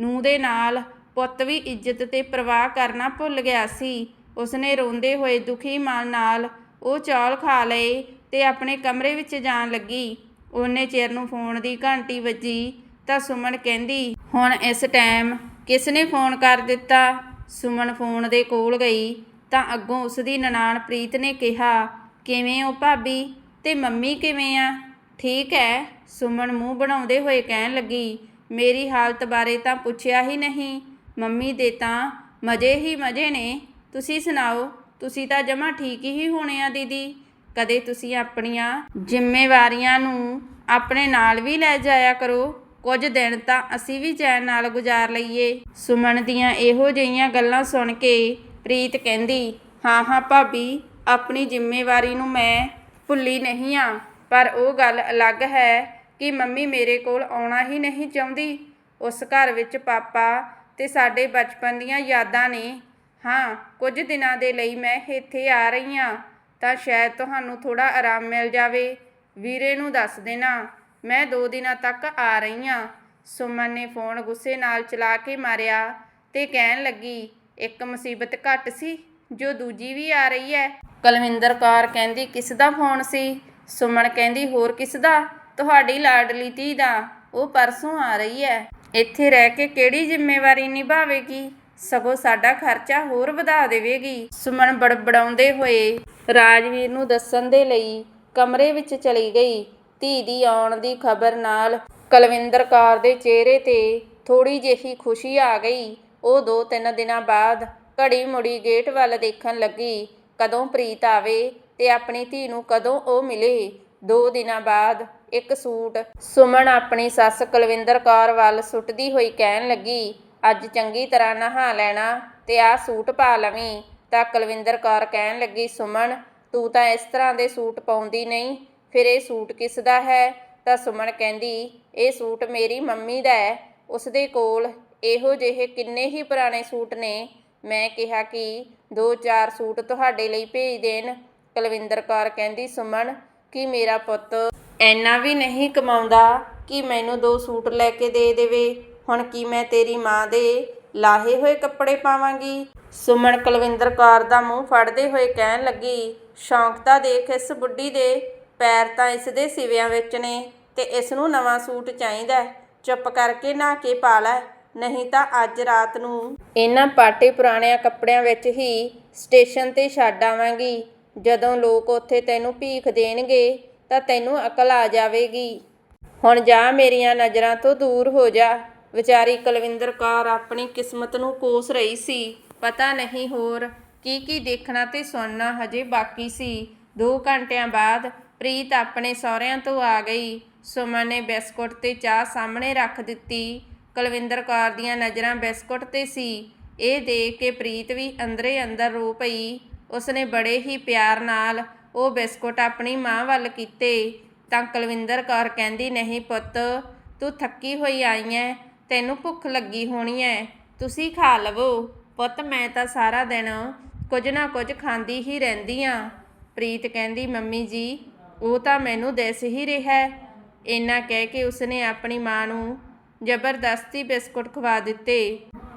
ਨੂੰਹ ਦੇ ਨਾਲ ਪੁੱਤ ਵੀ ਇੱਜ਼ਤ ਤੇ ਪ੍ਰਵਾਹ ਕਰਨਾ ਭੁੱਲ ਗਿਆ ਸੀ। ਉਸਨੇ ਰੋਂਦੇ ਹੋਏ ਦੁਖੀ ਮਨ ਨਾਲ ਉਹ ਚੌਲ ਖਾ ਲਏ ਤੇ ਆਪਣੇ ਕਮਰੇ ਵਿੱਚ ਜਾਣ ਲੱਗੀ। ਉਹਨੇ ਚਿਰ ਨੂੰ ਫੋਨ ਦੀ ਘੰਟੀ ਵੱਜੀ ਤਾਂ ਸੁਮਨ ਕਹਿੰਦੀ, ਹੁਣ ਇਸ ਟਾਈਮ ਕਿਸ ਨੇ ਫੋਨ ਕਰ ਦਿੱਤਾ? ਸੁਮਨ ਫੋਨ ਦੇ ਕੋਲ ਗਈ ਤਾਂ ਅੱਗੋਂ ਉਸ ਦੀ ਨਨਾਣ ਪ੍ਰੀਤ ਨੇ ਕਿਹਾ, ਕਿਵੇਂ ਹੋ ਭਾਬੀ? ਤੇ ਮੰਮੀ ਕਿਵੇਂ ਆ? ਠੀਕ ਹੈ ਸੁਮਨ ਮੂੰਹ ਬਣਾਉਂਦੇ ਹੋਏ ਕਹਿਣ ਲੱਗੀ, ਮੇਰੀ ਹਾਲਤ ਬਾਰੇ ਤਾਂ ਪੁੱਛਿਆ ਹੀ ਨਹੀਂ। ਮੰਮੀ ਦੇ ਤਾਂ ਮਜ਼ੇ ਹੀ ਮਜ਼ੇ ਨੇ। ਤੁਸੀਂ ਸੁਣਾਓ, ਤੁਸੀਂ ਤਾਂ ਜਮਾ ਠੀਕ ਹੀ ਹੋਣੇ ਆ, ਦੀਦੀ। ਕਦੇ ਤੁਸੀਂ ਆਪਣੀਆਂ ਜ਼ਿੰਮੇਵਾਰੀਆਂ ਨੂੰ ਆਪਣੇ ਨਾਲ ਵੀ ਲੈ ਜਾਇਆ ਕਰੋ। ਕੁਝ ਦਿਨ ਤਾਂ ਅਸੀਂ ਵੀ ਚੈਨ ਨਾਲ ਗੁਜ਼ਾਰ ਲਈਏ। ਸੁਮਨ ਦੀਆਂ ਇਹੋ ਜਿਹੀਆਂ ਗੱਲਾਂ ਸੁਣ ਕੇ ਪ੍ਰੀਤ ਕਹਿੰਦੀ, ਹਾਂ ਹਾਂ, ਭਾਬੀ, ਆਪਣੀ ਜ਼ਿੰਮੇਵਾਰੀ ਨੂੰ ਮੈਂ ਭੁੱਲੀ ਨਹੀਂ ਆ, ਪਰ ਉਹ ਗੱਲ ਅਲੱਗ ਹੈ ਕਿ ਮੰਮੀ ਮੇਰੇ ਕੋਲ ਆਉਣਾ ਹੀ ਨਹੀਂ ਚਾਹੁੰਦੀ। ਉਸ ਘਰ ਵਿੱਚ ਪਾਪਾ ਤੇ ਸਾਡੇ ਬਚਪਨ ਦੀਆਂ ਯਾਦਾਂ ਨੇ। ਹਾਂ, ਕੁਝ ਦਿਨਾਂ ਦੇ ਲਈ ਮੈਂ ਇੱਥੇ ਆ ਰਹੀ ਹਾਂ ਤਾਂ ਸ਼ਾਇਦ ਤੁਹਾਨੂੰ ਥੋੜਾ ਆਰਾਮ ਮਿਲ ਜਾਵੇ। ਵੀਰੇ ਨੂੰ ਦੱਸ ਦੇਣਾ, ਮੈਂ ਦੋ ਦਿਨਾਂ ਤੱਕ ਆ ਰਹੀ ਹਾਂ ਸੁਮਨ ਨੇ ਫੋਨ ਗੁੱਸੇ ਨਾਲ ਚਲਾ ਕੇ ਮਾਰਿਆ ਤੇ ਕਹਿਣ ਲੱਗੀ, ਇੱਕ ਮੁਸੀਬਤ ਘੱਟ ਸੀ, ਜੋ ਦੂਜੀ ਵੀ ਆ ਰਹੀ ਹੈ ਕੁਲਵਿੰਦਰ ਕੌਰ ਕਹਿੰਦੀ, ਕਿਸ ਦਾ ਫੋਨ ਸੀ? ਸੁਮਨ ਕਹਿੰਦੀ, ਹੋਰ ਕਿਸ ਦਾ? ਤੁਹਾਡੀ ਲਾਡਲੀ ਧੀ ਦਾ। ਉਹ ਪਰਸੋਂ ਆ ਰਹੀ ਹੈ ਇੱਥੇ ਰਹਿ ਕੇ ਕਿਹੜੀ ਜ਼ਿੰਮੇਵਾਰੀ ਨਿਭਾਵੇਗੀ? ਸਗੋਂ ਸਾਡਾ ਖਰਚਾ ਹੋਰ ਵਧਾ ਦੇਵੇਗੀ। ਸੁਮਨ ਬੜਬੜਾਉਂਦੇ ਹੋਏ ਰਾਜਵੀਰ ਨੂੰ ਦੱਸਣ ਦੇ ਲਈ ਕਮਰੇ ਵਿੱਚ ਚਲੀ ਗਈ। ਧੀ ਦੀ ਆਉਣ ਦੀ ਖਬਰ ਨਾਲ ਕੁਲਵਿੰਦਰ ਕੌਰ ਦੇ ਚਿਹਰੇ ਤੇ ਥੋੜੀ ਜਿਹੀ ਖੁਸ਼ੀ ਆ ਗਈ। ਉਹ ਦੋ ਤਿੰਨ ਦਿਨਾਂ ਬਾਅਦ ਘੜੀ ਮੁੜੀ ਗੇਟ ਵੱਲ ਦੇਖਣ ਲੱਗੀ। ਕਦੋਂ ਪ੍ਰੀਤ ਆਵੇ ਤੇ ਆਪਣੀ ਧੀ ਨੂੰ ਕਦੋਂ ਉਹ ਮਿਲੇ। ਦੋ ਦਿਨਾਂ ਬਾਅਦ ਇੱਕ ਸੂਟ ਸੁਮਨ ਆਪਣੀ ਸੱਸ ਕੁਲਵਿੰਦਰ ਕੌਰ ਵੱਲ ਸੁੱਟਦੀ ਹੋਈ ਕਹਿਣ ਲੱਗੀ ਅੱਜ ਚੰਗੀ ਤਰ੍ਹਾਂ ਨਹਾ ਲੈਣਾ ਤੇ ਆਹ ਸੂਟ ਪਾ ਲਵੀਂ। ਤਾਂ ਕੁਲਵਿੰਦਰ ਕੌਰ ਕਹਿਣ ਲੱਗੀ, ਸੁਮਨ, ਤੂੰ ਤਾਂ ਇਸ ਤਰ੍ਹਾਂ ਦੇ ਸੂਟ ਪਾਉਂਦੀ ਨਹੀਂ, ਫਿਰ ਇਹ ਸੂਟ ਕਿਸ ਦਾ ਹੈ? ਤਾਂ ਸੁਮਨ ਕਹਿੰਦੀ, ਇਹ ਸੂਟ ਮੇਰੀ ਮੰਮੀ ਦਾ ਹੈ। ਉਸ ਦੇ ਕੋਲ ਇਹੋ ਜਿਹੇ ਕਿੰਨੇ ਹੀ ਪੁਰਾਣੇ ਸੂਟ ਨੇ। ਮੈਂ ਕਿਹਾ ਕਿ ਦੋ ਚਾਰ ਸੂਟ ਤੁਹਾਡੇ ਲਈ ਭੇਜ ਦੇਣ। ਕੁਲਵਿੰਦਰ ਕੌਰ ਕਹਿੰਦੀ, ਸੁਮਨ, ਕਿ ਮੇਰਾ ਪੁੱਤ ਐਨਾ ਵੀ ਨਹੀਂ ਕਮਾਉਂਦਾ ਕਿ ਮੈਨੂੰ ਦੋ ਸੂਟ ਲੈ ਕੇ ਦੇ ਦੇਵੇ? ਹੁਣ ਕੀ ਮੈਂ ਤੇਰੀ ਮਾਂ ਦੇ ਲਾਹੇ ਹੋਏ ਕੱਪੜੇ ਪਾਵਾਂਗੀ? ਸੁਮਨ ਕੁਲਵਿੰਦਰ ਕੌਰ ਦਾ ਮੂੰਹ ਫੜਦੇ ਹੋਏ ਕਹਿਣ ਲੱਗੀ, ਸ਼ੌਂਕ ਤਾਂ ਦੇਖ ਇਸ ਬੁੱਢੀ ਦੇ, ਪੈਰ ਤਾਂ ਇਸ ਦੇ ਸਿਵਿਆਂ ਵਿੱਚ ਨੇ ਤੇ ਇਸ ਨੂੰ ਨਵਾਂ ਸੂਟ ਚਾਹੀਦਾ ਚੁੱਪ ਕਰਕੇ ਨਹਾ ਕੇ ਪਾ ਲੈ, ਨਹੀਂ ਤਾਂ ਅੱਜ ਰਾਤ ਨੂੰ ਇਹਨਾਂ ਪਾਟੇ ਪੁਰਾਣਿਆਂ ਕੱਪੜਿਆਂ ਵਿੱਚ ਹੀ ਸਟੇਸ਼ਨ ਤੇ ਛੱਡ ਆਵਾਂਗੀ। ਜਦੋਂ ਲੋਕ ਉੱਥੇ ਤੈਨੂੰ ਭੀਖ ਦੇਣਗੇ, ਤਾਂ ਤੈਨੂੰ ਅਕਲ ਆ ਜਾਵੇਗੀ। ਹੁਣ ਜਾ ਮੇਰੀਆਂ ਨਜ਼ਰਾਂ ਤੋਂ ਦੂਰ ਹੋ ਜਾ। ਵਿਚਾਰੀ ਕੁਲਵਿੰਦਰ ਕੌਰ ਆਪਣੀ ਕਿਸਮਤ ਨੂੰ ਕੋਸ ਰਹੀ ਸੀ। ਪਤਾ ਨਹੀਂ ਹੋਰ ਕੀ ਕੀ ਦੇਖਣਾ ਤੇ ਸੁਣਨਾ ਹਜੇ ਬਾਕੀ ਸੀ। 2 ਘੰਟਿਆਂ ਬਾਅਦ ਪ੍ਰੀਤ ਆਪਣੇ ਸਹੁਰਿਆਂ ਤੋਂ ਆ ਗਈ। ਸੁਮਨ ਨੇ ਬਿਸਕੁਟ ਤੇ ਚਾਹ ਸਾਹਮਣੇ ਰੱਖ ਦਿੱਤੀ। ਕੁਲਵਿੰਦਰ ਕੌਰ ਦੀਆਂ ਨਜ਼ਰਾਂ ਬਿਸਕੁਟ ਤੇ ਸੀ। ਇਹ ਦੇਖ ਕੇ ਪ੍ਰੀਤ ਵੀ ਅੰਦਰੇ ਅੰਦਰ ਰੋ ਪਈ। ਉਸਨੇ ਬੜੇ ਹੀ ਪਿਆਰ ਨਾਲ ਉਹ ਬਿਸਕੁਟ ਆਪਣੀ ਮਾਂ ਵੱਲ ਕੀਤੇ। ਤਾਂ ਕੁਲਵਿੰਦਰ ਕੌਰ ਕਹਿੰਦੀ, ਨਹੀਂ ਪੁੱਤ, ਤੂੰ ਥੱਕੀ ਹੋਈ ਆਈ ਐ ਤੈਨੂੰ ਭੁੱਖ ਲੱਗੀ ਹੋਣੀ ਐ, ਤੁਸੀਂ ਖਾ ਲਵੋ। ਪੁੱਤ, ਮੈਂ ਤਾਂ ਸਾਰਾ ਦਿਨ ਕੁਝ ਨਾ ਕੁਝ ਖਾਂਦੀ ਹੀ ਰਹਿੰਦੀ ਆ। ਪ੍ਰੀਤ ਕਹਿੰਦੀ, ਮੰਮੀ ਜੀ, ਉਹ ਤਾਂ ਮੈਨੂੰ ਦਿਸ ਹੀ ਰਿਹਾ ਇੰਨਾ ਕਹਿ ਕੇ ਉਸਨੇ ਆਪਣੀ ਮਾਂ ਨੂੰ ਜ਼ਬਰਦਸਤੀ ਬਿਸਕੁਟ ਖਵਾ ਦਿੱਤੇ।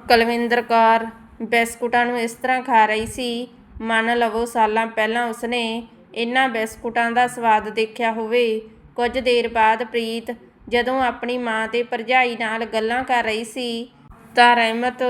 ਕੁਲਵਿੰਦਰ ਕੌਰ ਬਿਸਕੁਟਾਂ ਨੂੰ ਇਸ ਤਰ੍ਹਾਂ ਖਾ ਰਹੀ ਸੀ। ਮੰਨ ਲਵੋ, ਸਾਲਾਂ ਪਹਿਲਾਂ ਉਸਨੇ ਇਹਨਾਂ ਬਿਸਕੁਟਾਂ ਦਾ ਸਵਾਦ ਦੇਖਿਆ ਹੋਵੇ। ਕੁਝ ਦੇਰ ਬਾਅਦ ਪ੍ਰੀਤ ਜਦੋਂ ਆਪਣੀ ਮਾਂ ਤੇ ਭਰਜਾਈ ਨਾਲ ਗੱਲਾਂ ਕਰ ਰਹੀ ਸੀ, ਤਾਂ ਰਹਿਮਤ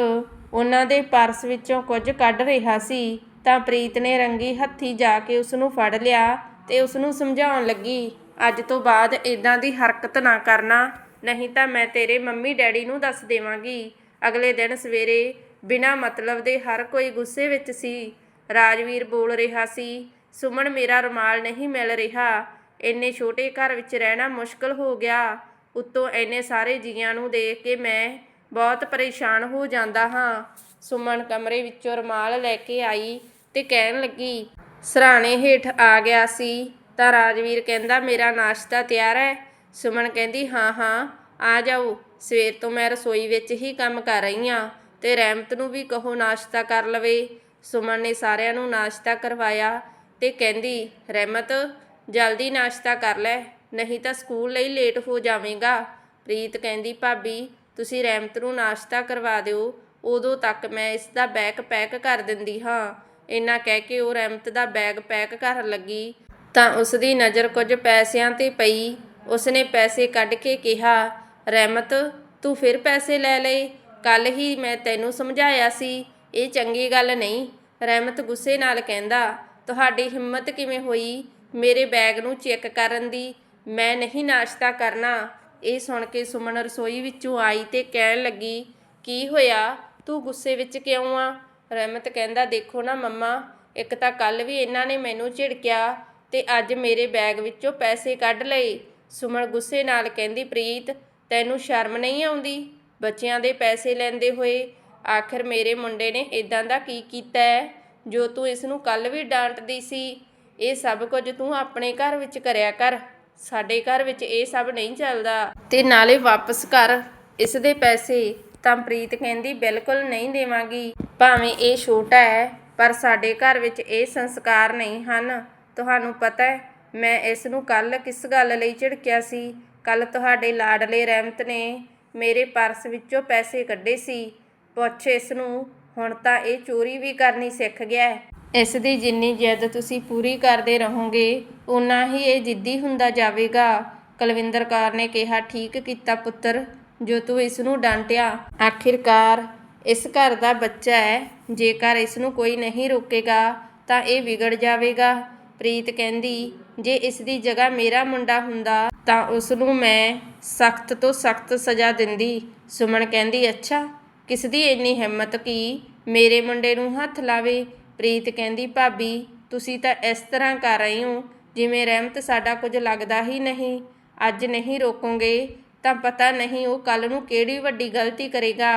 ਉਹਨਾਂ ਦੇ ਪਰਸ ਵਿੱਚੋਂ ਕੁਝ ਕੱਢ ਰਿਹਾ ਸੀ। ਤਾਂ ਪ੍ਰੀਤ ਨੇ ਰੰਗੀ ਹੱਥੀ ਜਾ ਕੇ ਉਸ ਨੂੰ ਫੜ ਲਿਆ ਤੇ ਉਸ ਨੂੰ ਸਮਝਾਉਣ ਲੱਗੀ, ਅੱਜ ਤੋਂ ਬਾਅਦ ਇਦਾਂ ਦੀ ਹਰਕਤ ਨਾ ਕਰਨਾ, ਨਹੀਂ ਤਾਂ ਮੈਂ ਤੇਰੇ ਮੰਮੀ ਡੈਡੀ ਨੂੰ ਦੱਸ ਦੇਵਾਂਗੀ। ਅਗਲੇ ਦਿਨ ਸਵੇਰੇ ਬਿਨਾਂ ਮਤਲਬ ਦੇ ਹਰ ਕੋਈ ਗੁੱਸੇ ਵਿੱਚ ਸੀ। ਰਾਜਵੀਰ ਬੋਲ ਰਿਹਾ ਸੀ, ਸੁਮਨ, ਮੇਰਾ ਰੁਮਾਲ ਨਹੀਂ ਮਿਲ ਰਿਹਾ। ਇੰਨੇ ਛੋਟੇ ਘਰ ਵਿੱਚ ਰਹਿਣਾ ਮੁਸ਼ਕਲ ਹੋ ਗਿਆ। ਉੱਤੋਂ ਇੰਨੇ ਸਾਰੇ ਜੀਆਂ ਨੂੰ ਦੇਖ ਕੇ ਮੈਂ ਬਹੁਤ ਪਰੇਸ਼ਾਨ ਹੋ ਜਾਂਦਾ ਹਾਂ। ਸੁਮਨ ਕਮਰੇ ਵਿੱਚੋਂ ਰੁਮਾਲ ਲੈ ਕੇ ਆਈ ਤੇ ਕਹਿਣ ਲੱਗੀ, ਸਰਾਣੇ ਹੇਠ ਆ ਗਿਆ ਸੀ, ਤਾਂ ਰਾਜਵੀਰ ਕਹਿੰਦਾ, ਮੇਰਾ ਨਾਸ਼ਤਾ ਤਿਆਰ ਹੈ। ਸੁਮਨ ਕਹਿੰਦੀ, ਹਾਂ ਹਾਂ, ਆ ਜਾਓ। ਸਵੇਰ ਤੋਂ ਮੈਂ ਰਸੋਈ ਵਿੱਚ ਹੀ ਕੰਮ ਕਰ ਰਹੀ ਹਾਂ ਤੇ ਰਹਿਮਤ ਨੂੰ ਵੀ ਕਹੋ ਨਾਸ਼ਤਾ ਕਰ ਲਵੇ। ਸੁਮਨ ਨੇ ਸਾਰਿਆਂ ਨੂੰ ਨਾਸ਼ਤਾ ਕਰਵਾਇਆ ਤੇ ਕਹਿੰਦੀ, ਰਹਿਮਤ, ਜਲਦੀ ਨਾਸ਼ਤਾ ਕਰ ਲੈ। ਨਹੀਂ ਤਾਂ ਸਕੂਲ ਲਈ ਲੇਟ ਹੋ ਜਾਵੇਂਗਾ। ਪ੍ਰੀਤ ਕਹਿੰਦੀ, ਭਾਬੀ, ਤੁਸੀਂ ਰਹਿਮਤ ਨੂੰ ਨਾਸ਼ਤਾ ਕਰਵਾ ਦਿਓ। ਉਦੋਂ ਤੱਕ ਮੈਂ ਇਸ ਦਾ ਬੈਗ ਪੈਕ ਕਰ ਦਿੰਦੀ ਹਾਂ। ਇੰਨਾ ਕਹਿ ਕੇ ਉਹ ਰਹਿਮਤ ਦਾ ਬੈਗ ਪੈਕ ਕਰਨ ਲੱਗੀ। ਤਾਂ ਉਸ ਦੀ ਨਜ਼ਰ ਕੁਝ ਪੈਸਿਆਂ ਤੇ ਪਈ। ਉਸਨੇ ਪੈਸੇ ਕੱਢ ਕੇ ਕਿਹਾ, ਰਹਿਮਤ, ਤੂੰ ਫਿਰ ਪੈਸੇ ਲੈ ਲਏ। ਕੱਲ ਹੀ ਮੈਂ ਤੈਨੂੰ ਸਮਝਾਇਆ ਸੀ। ਇਹ ਚੰਗੀ ਗੱਲ ਨਹੀਂ। ਰਹਿਮਤ ਗੁੱਸੇ ਨਾਲ ਕਹਿੰਦਾ, ਤੁਹਾਡੀ ਹਿੰਮਤ ਕਿਵੇਂ ਹੋਈ? ਮੇਰੇ ਬੈਗ ਨੂੰ ਚੈੱਕ ਕਰਨ ਦੀ ਮੈਂ ਨਹੀਂ ਨਾਸ਼ਤਾ ਕਰਨਾ। ਇਹ ਸੁਣ ਕੇ ਸੁਮਨ ਰਸੋਈ ਵਿੱਚੋਂ ਆਈ ਤੇ ਕਹਿਣ ਲੱਗੀ, ਕੀ ਹੋਇਆ? ਤੂੰ ਗੁੱਸੇ ਵਿੱਚ ਕਿਉਂ ਆ? ਰਹਿਮਤ ਕਹਿੰਦਾ, ਦੇਖੋ ਨਾ ਮੰਮਾ, ਇੱਕ ਤਾਂ ਕੱਲ ਵੀ ਇਹਨਾਂ ਨੇ ਮੈਨੂੰ ਝਿੜਕਿਆ ਤੇ ਅੱਜ ਮੇਰੇ ਬੈਗ ਵਿੱਚੋਂ ਪੈਸੇ ਕੱਢ ਲਏ। ਸੁਮਨ ਗੁੱਸੇ ਨਾਲ ਕਹਿੰਦੀ, ਪ੍ਰੀਤ, ਤੈਨੂੰ ਸ਼ਰਮ ਨਹੀਂ ਆਉਂਦੀ? ਬੱਚਿਆਂ ਦੇ ਪੈਸੇ ਲੈਂਦੇ ਹੋਏ ਆਖਿਰ ਮੇਰੇ ਮੁੰਡੇ ਨੇ ਇਦਾਂ ਦਾ ਕੀ ਕੀਤਾ ਹੈ? ਜੋ ਤੂੰ ਇਸ ਨੂੰ ਕੱਲ ਵੀ ਡਾਂਟਦੀ ਸੀ, ਇਹ ਸਭ ਕੁਝ ਤੂੰ ਆਪਣੇ ਘਰ ਵਿੱਚ ਕਰਿਆ ਕਰ। ਸਾਡੇ ਘਰ ਵਿੱਚ ਇਹ ਸਭ ਨਹੀਂ ਚੱਲਦਾ। ਤੇ ਨਾਲੇ ਵਾਪਸ ਕਰ ਇਸ ਦੇ ਪੈਸੇ ਤਾਂ ਪ੍ਰੀਤ ਕਹਿੰਦੀ ਬਿਲਕੁਲ ਨਹੀਂ ਦੇਵਾਂਗੀ। ਭਾਵੇਂ ਇਹ ਛੋਟਾ ਹੈ, ਪਰ ਸਾਡੇ ਘਰ ਵਿੱਚ ਇਹ ਸੰਸਕਾਰ ਨਹੀਂ ਹਨ। ਤੁਹਾਨੂੰ ਪਤਾ ਹੈ, ਮੈਂ ਇਸ ਨੂੰ ਕੱਲ ਕਿਸ ਗੱਲ ਲਈ ਝਿੜਕਿਆ ਸੀ? ਕੱਲ ਤੁਹਾਡੇ ਲਾਡਲੇ ਰਹਿਮਤ ਨੇ ਮੇਰੇ ਪਰਸ ਵਿੱਚੋਂ ਪੈਸੇ ਕੱਢੇ ਸੀ। ਪੁੱਛ ਇਸ ਨੂੰ, ਹੁਣ ਤਾਂ ਇਹ ਚੋਰੀ ਵੀ ਕਰਨੀ ਸਿੱਖ ਗਿਆ ਇਸ ਦੀ ਜਿੰਨੀ ਜਿੱਦ ਤੁਸੀਂ ਪੂਰੀ ਕਰਦੇ ਰਹੋਗੇ ਉਨਾ ਹੀ ਇਹ ਜਿੱਦੀ ਹੁੰਦਾ ਜਾਵੇਗਾ। ਕੁਲਵਿੰਦਰ ਕੌਰ ਨੇ ਕਿਹਾ, ਠੀਕ ਕੀਤਾ ਪੁੱਤਰ, ਜੋ ਤੂੰ ਇਸ ਨੂੰ ਡਾਂਟਿਆ। ਆਖਿਰਕਾਰ ਇਸ ਘਰ ਦਾ ਬੱਚਾ ਹੈ। ਜੇਕਰ ਇਸ ਨੂੰ ਕੋਈ ਨਹੀਂ ਰੋਕੇਗਾ, ਤਾਂ ਇਹ ਵਿਗੜ ਜਾਵੇਗਾ। ਪ੍ਰੀਤ ਕਹਿੰਦੀ, ਜੇ ਇਸ ਦੀ ਜਗ੍ਹਾ ਮੇਰਾ ਮੁੰਡਾ ਹੁੰਦਾ, ਤਾਂ ਉਸ ਨੂੰ ਮੈਂ ਸਖਤ ਤੋਂ ਸਖਤ ਸਜ਼ਾ ਦਿੰਦੀ। ਸੁਮਨ ਕਹਿੰਦੀ, ਅੱਛਾ ਕਿਸ ਦੀ ਇੰਨੀ ਹਿੰਮਤ ਕੀ ਮੇਰੇ ਮੁੰਡੇ ਨੂੰ ਹੱਥ ਲਾਵੇ? ਪ੍ਰੀਤ ਕਹਿੰਦੀ, ਭਾਬੀ, ਤੁਸੀਂ ਤਾਂ ਇਸ ਤਰ੍ਹਾਂ ਕਰ ਰਹੇ ਹੋ ਜਿਵੇਂ ਰਹਿਮਤ ਸਾਡਾ ਕੁਝ ਲੱਗਦਾ ਹੀ ਨਹੀਂ। ਅੱਜ ਨਹੀਂ ਰੋਕੋਗੇ, ਤਾਂ ਪਤਾ ਨਹੀਂ ਉਹ ਕੱਲ ਨੂੰ ਕਿਹੜੀ ਵੱਡੀ ਗਲਤੀ ਕਰੇਗਾ।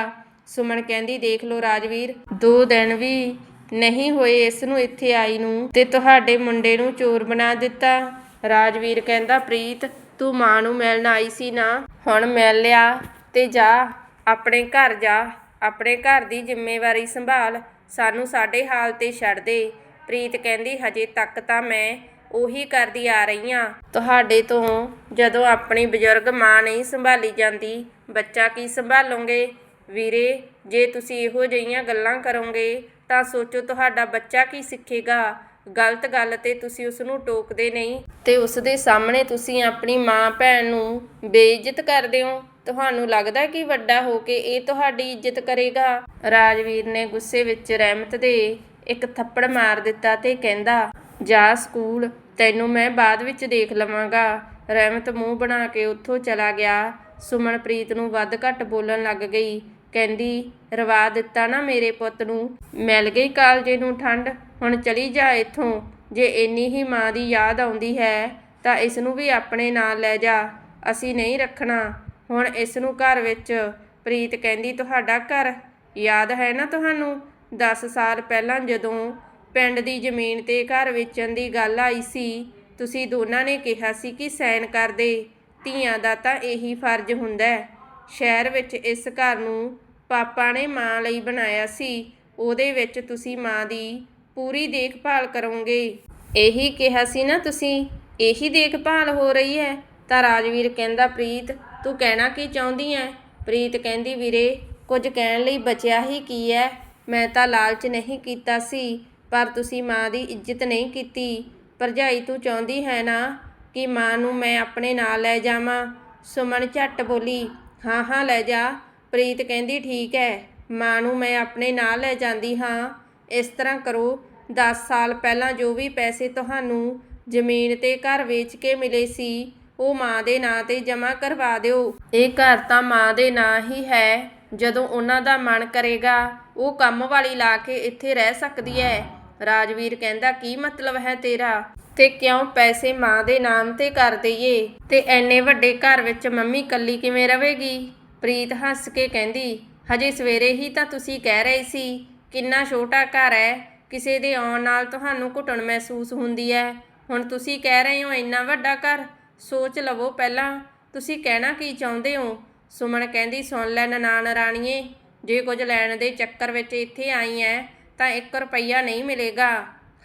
ਸੁਮਨ ਕਹਿੰਦੀ, ਦੇਖ ਲਓ ਰਾਜਵੀਰ, ਦੋ ਦਿਨ ਵੀ ਨਹੀਂ ਹੋਏ ਇਸ ਨੂੰ ਇੱਥੇ ਆਈ ਨੂੰ ਤੇ ਤੁਹਾਡੇ ਮੁੰਡੇ ਨੂੰ ਚੋਰ ਬਣਾ ਦਿੱਤਾ। ਰਾਜਵੀਰ ਕਹਿੰਦਾ, ਪ੍ਰੀਤ, ਤੂੰ ਮਾਂ ਨੂੰ ਮਿਲਣ ਆਈ ਸੀ ਨਾ, ਹੁਣ ਮਿਲ ਲਿਆ ਤੇ ਜਾ, ਆਪਣੇ ਘਰ ਜਾ, ਆਪਣੇ ਘਰ ਦੀ ਜ਼ਿੰਮੇਵਾਰੀ ਸੰਭਾਲ। ਸਾਨੂੰ ਸਾਡੇ ਹਾਲ ਤੇ ਛੱਡ ਦੇ। ਪ੍ਰੀਤ ਕਹਿੰਦੀ, ਹਜੇ ਤੱਕ ਤਾਂ ਮੈਂ ਉਹੀ ਕਰਦੀ ਆ ਰਹੀ ਹਾਂ ਤੁਹਾਡੇ ਤੋਂ ਜਦੋਂ ਆਪਣੀ ਬਜ਼ੁਰਗ ਮਾਂ ਨਹੀਂ ਸੰਭਾਲੀ ਜਾਂਦੀ, ਬੱਚਾ ਕੀ ਸੰਭਾਲੋਗੇ? ਵੀਰੇ, ਜੇ ਤੁਸੀਂ ਇਹੋ ਜਿਹੀਆਂ ਗੱਲਾਂ ਕਰੋਗੇ, ਤਾਂ ਸੋਚੋ ਤੁਹਾਡਾ ਬੱਚਾ ਕੀ ਸਿੱਖੇਗਾ। ਗਲਤ ਗੱਲ ਤੇ ਤੁਸੀਂ ਉਸ ਨੂੰ ਟੋਕਦੇ ਨਹੀਂ ਤੇ ਉਸ ਦੇ ਸਾਹਮਣੇ ਤੁਸੀਂ ਆਪਣੀ ਮਾਂ ਭੈਣ ਨੂੰ ਬੇਇੱਜ਼ਤ ਕਰਦੇ ਹੋ। ਤੁਹਾਨੂੰ ਲੱਗਦਾ ਕਿ ਵੱਡਾ ਹੋ ਕੇ ਇਹ ਤੁਹਾਡੀ ਇੱਜ਼ਤ ਕਰੇਗਾ? ਰਾਜਵੀਰ ਨੇ ਗੁੱਸੇ ਵਿੱਚ ਰਹਿਮਤ ਦੇ ਇੱਕ ਥੱਪੜ ਮਾਰ ਦਿੱਤਾ ਤੇ ਕਹਿੰਦਾ, ਜਾ ਸਕੂਲ, ਤੈਨੂੰ ਮੈਂ ਬਾਅਦ ਵਿੱਚ ਦੇਖ ਲਵਾਂਗਾ। ਰਹਿਮਤ ਮੂੰਹ ਬਣਾ ਕੇ ਉੱਥੋਂ ਚਲਾ ਗਿਆ। ਸੁਮਨਪ੍ਰੀਤ ਨੂੰ ਵੱਧ ਘੱਟ ਬੋਲਣ ਲੱਗ ਗਈ। ਕਹਿੰਦੀ, ਰਵਾ ਦਿੱਤਾ ਨਾ ਮੇਰੇ ਪੁੱਤ ਨੂੰ। ਮਿਲ ਗਈ ਕਾਲਜੇ ਨੂੰ ਠੰਡ, ਹੁਣ ਚਲੀ ਜਾ ਇੱਥੋਂ। ਜੇ ਇੰਨੀ ਹੀ ਮਾਂ ਦੀ ਯਾਦ ਆਉਂਦੀ ਹੈ, ਤਾਂ ਇਸ ਨੂੰ ਵੀ ਆਪਣੇ ਨਾਲ ਲੈ ਜਾ। ਅਸੀਂ ਨਹੀਂ ਰੱਖਣਾ। ਹੁਣ ਇਸ ਨੂੰ ਘਰ ਵਿੱਚ ਪ੍ਰੀਤ ਕਹਿੰਦੀ, ਤੁਹਾਡਾ ਘਰ ਯਾਦ ਹੈ ਨਾ ਤੁਹਾਨੂੰ? 10 ਸਾਲ ਪਹਿਲਾਂ ਜਦੋਂ ਪਿੰਡ ਦੀ ਜ਼ਮੀਨ ਤੇ ਘਰ ਵੇਚਣ ਦੀ ਗੱਲ ਆਈ ਸੀ, ਤੁਸੀਂ ਦੋਨਾਂ ਨੇ ਕਿਹਾ ਸੀ ਕਿ ਸਾਈਨ ਕਰ ਦੇ। ਧੀਆਂ ਦਾ ਤਾਂ ਇਹੀ ਫਰਜ਼ ਹੁੰਦਾ ਹੈ। ਸ਼ਹਿਰ ਵਿੱਚ ਇਸ ਘਰ ਨੂੰ ਪਾਪਾ ਨੇ ਮਾਂ ਲਈ ਬਣਾਇਆ ਸੀ। ਉਹਦੇ ਵਿੱਚ ਤੁਸੀਂ ਮਾਂ ਦੀ ਪੂਰੀ ਦੇਖਭਾਲ ਕਰੋਗੇ। ਇਹੀ ਕਿਹਾ ਸੀ ਨਾ ਤੁਸੀਂ? ਇਹੀ ਦੇਖਭਾਲ ਹੋ ਰਹੀ ਹੈ? ਤਾਂ ਰਾਜਵੀਰ ਕਹਿੰਦਾ, ਪ੍ਰੀਤ ਤੂੰ ਕਹਿਣਾ ਕੀ ਚਾਹੁੰਦੀ ਐ? ਪ੍ਰੀਤ ਕਹਿੰਦੀ, ਵੀਰੇ, ਕੁਝ ਕਹਿਣ ਲਈ ਬਚਿਆ ਹੀ ਕੀ ਹੈ ਮੈਂ ਤਾਂ ਲਾਲਚ ਨਹੀਂ ਕੀਤਾ ਸੀ, ਪਰ ਤੁਸੀਂ ਮਾਂ ਦੀ ਇੱਜ਼ਤ ਨਹੀਂ ਕੀਤੀ। ਭਰਜਾਈ, ਤੂੰ ਚਾਹੁੰਦੀ ਹੈ ਨਾ ਕਿ ਮਾਂ ਨੂੰ ਮੈਂ ਆਪਣੇ ਨਾਲ ਲੈ ਜਾਵਾਂ? ਸੁਮਨ ਝੱਟ ਬੋਲੀ, ਹਾਂ ਹਾਂ, ਲੈ ਜਾ। ਪ੍ਰੀਤ ਕਹਿੰਦੀ, ਠੀਕ ਹੈ ਮਾਂ ਨੂੰ ਮੈਂ ਆਪਣੇ ਨਾਲ ਲੈ ਜਾਂਦੀ ਹਾਂ। ਇਸ ਤਰ੍ਹਾਂ ਕਰੋ 10 ਸਾਲ ਪਹਿਲਾਂ ਜੋ ਵੀ ਪੈਸੇ ਤੁਹਾਨੂੰ ਜ਼ਮੀਨ ਤੇ ਘਰ ਵੇਚ ਕੇ ਮਿਲੇ ਸੀ ਉਹ ਮਾਂ ਦੇ ਨਾਂ ਤੇ ਜਮ੍ਹਾਂ ਕਰਵਾ ਦਿਓ। ਇਹ ਘਰ ਤਾਂ ਮਾਂ ਦੇ ਨਾਂ ਹੀ ਹੈ। ਜਦੋਂ ਉਹਨਾਂ ਦਾ ਮਨ ਕਰੇਗਾ, ਉਹ ਕੰਮ ਵਾਲੀ ਲਾ ਕੇ ਇੱਥੇ ਰਹਿ ਸਕਦੀ ਹੈ। ਰਾਜਵੀਰ ਕਹਿੰਦਾ, ਕੀ ਮਤਲਬ ਹੈ ਤੇਰਾ? ਤੇ ਕਿਉਂ ਪੈਸੇ ਮਾਂ ਦੇ ਨਾਮ ਤੇ ਕਰ ਦਈਏ? ਤੇ ਐਨੇ ਵੱਡੇ ਘਰ ਵਿੱਚ ਮੰਮੀ ਇਕੱਲੀ ਕਿਵੇਂ ਰਹੇਗੀ? ਪ੍ਰੀਤ ਹੱਸ ਕੇ ਕਹਿੰਦੀ, ਹਜੇ ਸਵੇਰੇ ਹੀ ਤਾਂ ਤੁਸੀਂ ਕਹਿ ਰਹੇ ਸੀ, ਕਿੰਨਾ ਛੋਟਾ ਘਰ ਹੈ। ਕਿਸੇ ਦੇ ਆਉਣ ਨਾਲ ਤੁਹਾਨੂੰ ਘੁਟਣ ਮਹਿਸੂਸ ਹੁੰਦੀ ਹੈ। ਹੁਣ ਤੁਸੀਂ ਕਹਿ ਰਹੇ ਹੋ, ਇੰਨਾ ਵੱਡਾ ਘਰ ਸੋਚ ਲਵੋ ਪਹਿਲਾਂ, ਤੁਸੀਂ ਕਹਿਣਾ ਕੀ ਚਾਹੁੰਦੇ ਹੋ? ਸੁਮਨ ਕਹਿੰਦੀ, ਸੁਣ ਲੈ ਨਨਾਣ ਰਾਣੀਏ, ਜੇ ਕੁਝ ਲੈਣ ਦੇ ਚੱਕਰ ਵਿੱਚ ਇੱਥੇ ਆਈ ਐ, ਤਾਂ 1 ਰੁਪਈਆ ਨਹੀਂ ਮਿਲੇਗਾ।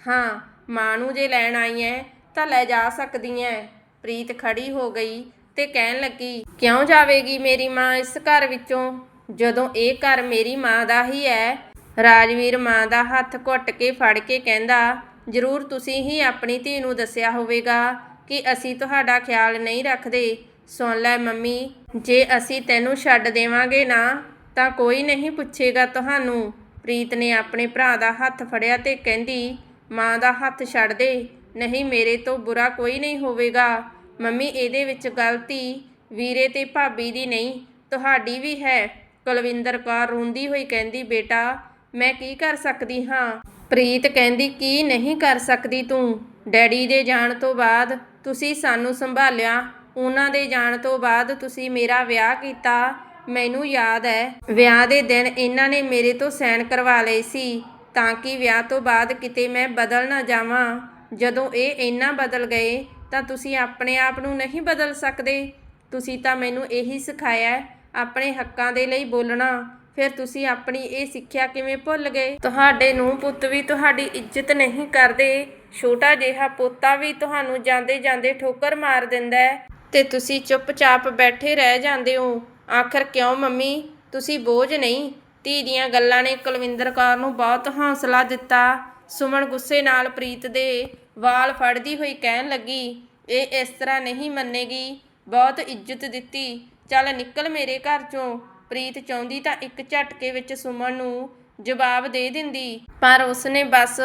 ਹਾਂ, ਮਾਂ ਨੂੰ ਜੇ ਲੈਣ ਆਈ ਐ, ਤਾਂ ਲੈ ਜਾ ਸਕਦੀ ਐ। ਪ੍ਰੀਤ ਖੜੀ ਹੋ ਗਈ ਤੇ ਕਹਿਣ ਲੱਗੀ, ਕਿਉਂ ਜਾਵੇਗੀ ਮੇਰੀ ਮਾਂ ਇਸ ਘਰ ਵਿੱਚੋਂ? ਜਦੋਂ ਇਹ ਘਰ ਮੇਰੀ ਮਾਂ ਦਾ ਹੀ ਹੈ ਰਾਜਵੀਰ ਮਾਂ ਦਾ ਹੱਥ ਘੁੱਟ ਕੇ ਫੜ ਕੇ ਕਹਿੰਦਾ, ਜ਼ਰੂਰ ਤੁਸੀਂ ਹੀ ਆਪਣੀ ਧੀ ਨੂੰ ਦੱਸਿਆ ਹੋਵੇਗਾ। ਕਿ ਅਸੀਂ ਤੁਹਾਡਾ ਖਿਆਲ ਨਹੀਂ ਰੱਖਦੇ। ਸੁਣ ਲੈ ਮੰਮੀ, ਜੇ ਅਸੀਂ ਤੈਨੂੰ ਛੱਡ ਦੇਵਾਂਗੇ ਨਾ, ਤਾਂ ਕੋਈ ਨਹੀਂ ਪੁੱਛੇਗਾ ਤੁਹਾਨੂੰ। ਪ੍ਰੀਤ ਨੇ ਆਪਣੇ ਭਰਾ ਦਾ ਹੱਥ ਫੜਿਆ ਤੇ ਕਹਿੰਦੀ, ਮਾਂ ਦਾ ਹੱਥ ਛੱਡ ਦੇ, ਨਹੀਂ ਮੇਰੇ ਤੋਂ ਬੁਰਾ ਕੋਈ ਨਹੀਂ ਹੋਵੇਗਾ। ਮੰਮੀ, ਇਹਦੇ ਵਿੱਚ ਗਲਤੀ ਵੀਰੇ ਤੇ ਭਾਬੀ ਦੀ ਨਹੀਂ, ਤੁਹਾਡੀ ਵੀ ਹੈ। ਕੁਲਵਿੰਦਰ ਕੌਰ ਰੋਂਦੀ ਹੋਈ ਕਹਿੰਦੀ, ਬੇਟਾ, ਮੈਂ ਕੀ ਕਰ ਸਕਦੀ ਹਾਂ? ਪ੍ਰੀਤ ਕਹਿੰਦੀ, ਕੀ ਨਹੀਂ ਕਰ ਸਕਦੀ ਤੂੰ? ਡੈਡੀ ਦੇ ਜਾਣ ਤੋਂ ਬਾਅਦ ਤੁਸੀਂ ਸਾਨੂੰ ਸੰਭਾਲਿਆ। ਉਹਨਾਂ ਦੇ ਜਾਣ ਤੋਂ ਬਾਅਦ ਤੁਸੀਂ ਮੇਰਾ ਵਿਆਹ ਕੀਤਾ। ਮੈਨੂੰ ਯਾਦ ਹੈ, ਵਿਆਹ ਦੇ ਦਿਨ ਇਹਨਾਂ ਨੇ ਮੇਰੇ ਤੋਂ ਸਾਈਨ ਕਰਵਾ ਲਏ ਸੀ, ਤਾਂ ਕਿ ਵਿਆਹ ਤੋਂ ਬਾਅਦ ਕਿਤੇ ਮੈਂ ਬਦਲ ਨਾ ਜਾਵਾਂ। ਜਦੋਂ ਇਹ ਇੰਨਾ ਬਦਲ ਗਏ, ਤਾਂ ਤੁਸੀਂ ਆਪਣੇ ਆਪ ਨੂੰ ਨਹੀਂ ਬਦਲ ਸਕਦੇ। ਤੁਸੀਂ ਤਾਂ ਮੈਨੂੰ ਇਹੀ ਸਿਖਾਇਆ ਆਪਣੇ ਹੱਕਾਂ ਦੇ ਲਈ ਬੋਲਣਾ। ਫਿਰ ਤੁਸੀਂ ਆਪਣੀ ਇਹ ਸਿੱਖਿਆ ਕਿਵੇਂ ਭੁੱਲ ਗਏ? ਤੁਹਾਡੇ ਨੂੰ ਪੁੱਤ ਵੀ ਤੁਹਾਡੀ ਇੱਜ਼ਤ ਨਹੀਂ ਕਰਦੇ। ਛੋਟਾ ਜਿਹਾ ਪੋਤਾ ਵੀ ਤੁਹਾਨੂੰ ਜਾਂਦੇ ਜਾਂਦੇ ਠੋਕਰ ਮਾਰ ਦਿੰਦਾ ਹੈ। ਤੇ ਤੁਸੀਂ ਚੁੱਪਚਾਪ ਬੈਠੇ ਰਹਿ ਜਾਂਦੇ ਹੋ। ਆਖਰ ਕਿਉਂ ਮੰਮੀ? ਤੁਸੀਂ ਬੋਝ ਨਹੀਂ। ਧੀ ਦੀਆਂ ਗੱਲਾਂ ਨੇ ਕੁਲਵਿੰਦਰ ਕੌਰ ਨੂੰ ਬਹੁਤ ਹੌਸਲਾ ਦਿੱਤਾ। ਸੁਮਨ ਗੁੱਸੇ ਨਾਲ ਪ੍ਰੀਤ ਦੇ ਵਾਲ ਫੜਦੀ ਹੋਈ ਕਹਿਣ ਲੱਗੀ, ਇਹ ਇਸ ਤਰ੍ਹਾਂ ਨਹੀਂ ਮੰਨੇਗੀ। ਬਹੁਤ ਇੱਜ਼ਤ ਦਿੱਤੀ। ਚੱਲ ਨਿਕਲ ਮੇਰੇ ਘਰ ਚੋਂ। ਪ੍ਰੀਤ ਚਾਹੁੰਦੀ ਤਾਂ ਇੱਕ ਝਟਕੇ ਵਿੱਚ ਸੁਮਨ ਨੂੰ ਜਵਾਬ ਦੇ ਦਿੰਦੀ। ਪਰ ਉਸਨੇ ਬਸ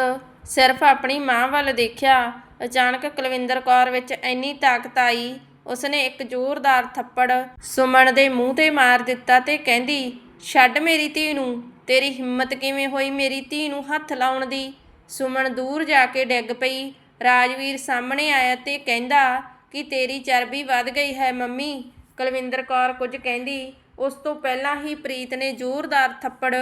ਸਿਰਫ ਆਪਣੀ ਮਾਂ ਵੱਲ ਦੇਖਿਆ। ਅਚਾਨਕ ਕੁਲਵਿੰਦਰ ਕੌਰ ਵਿੱਚ ਇੰਨੀ ਤਾਕਤ ਆਈ। ਉਸਨੇ ਇੱਕ ਜ਼ੋਰਦਾਰ ਥੱਪੜ ਸੁਮਨ ਦੇ ਮੂੰਹ ਤੇ ਮਾਰ ਦਿੱਤਾ ਤੇ ਕਹਿੰਦੀ, ਛੱਡ ਮੇਰੀ ਧੀ ਨੂੰ। ਤੇਰੀ ਹਿੰਮਤ ਕਿਵੇਂ ਹੋਈ ਮੇਰੀ ਧੀ ਨੂੰ ਹੱਥ ਲਾਉਣ ਦੀ? ਸੁਮਨ ਦੂਰ ਜਾ ਕੇ ਡਿੱਗ ਪਈ। ਰਾਜਵੀਰ ਸਾਹਮਣੇ ਆਇਆ ਤੇ ਕਹਿੰਦਾ, ਕਿ ਤੇਰੀ ਚਰਬੀ ਵੱਧ ਗਈ ਹੈ ਮੰਮੀ? ਕੁਲਵਿੰਦਰ ਕੌਰ ਕੁਝ ਕਹਿੰਦੀ ਉਸ ਤੋਂ ਪਹਿਲਾਂ ਹੀ ਪ੍ਰੀਤ ਨੇ ਜ਼ੋਰਦਾਰ ਥੱਪੜ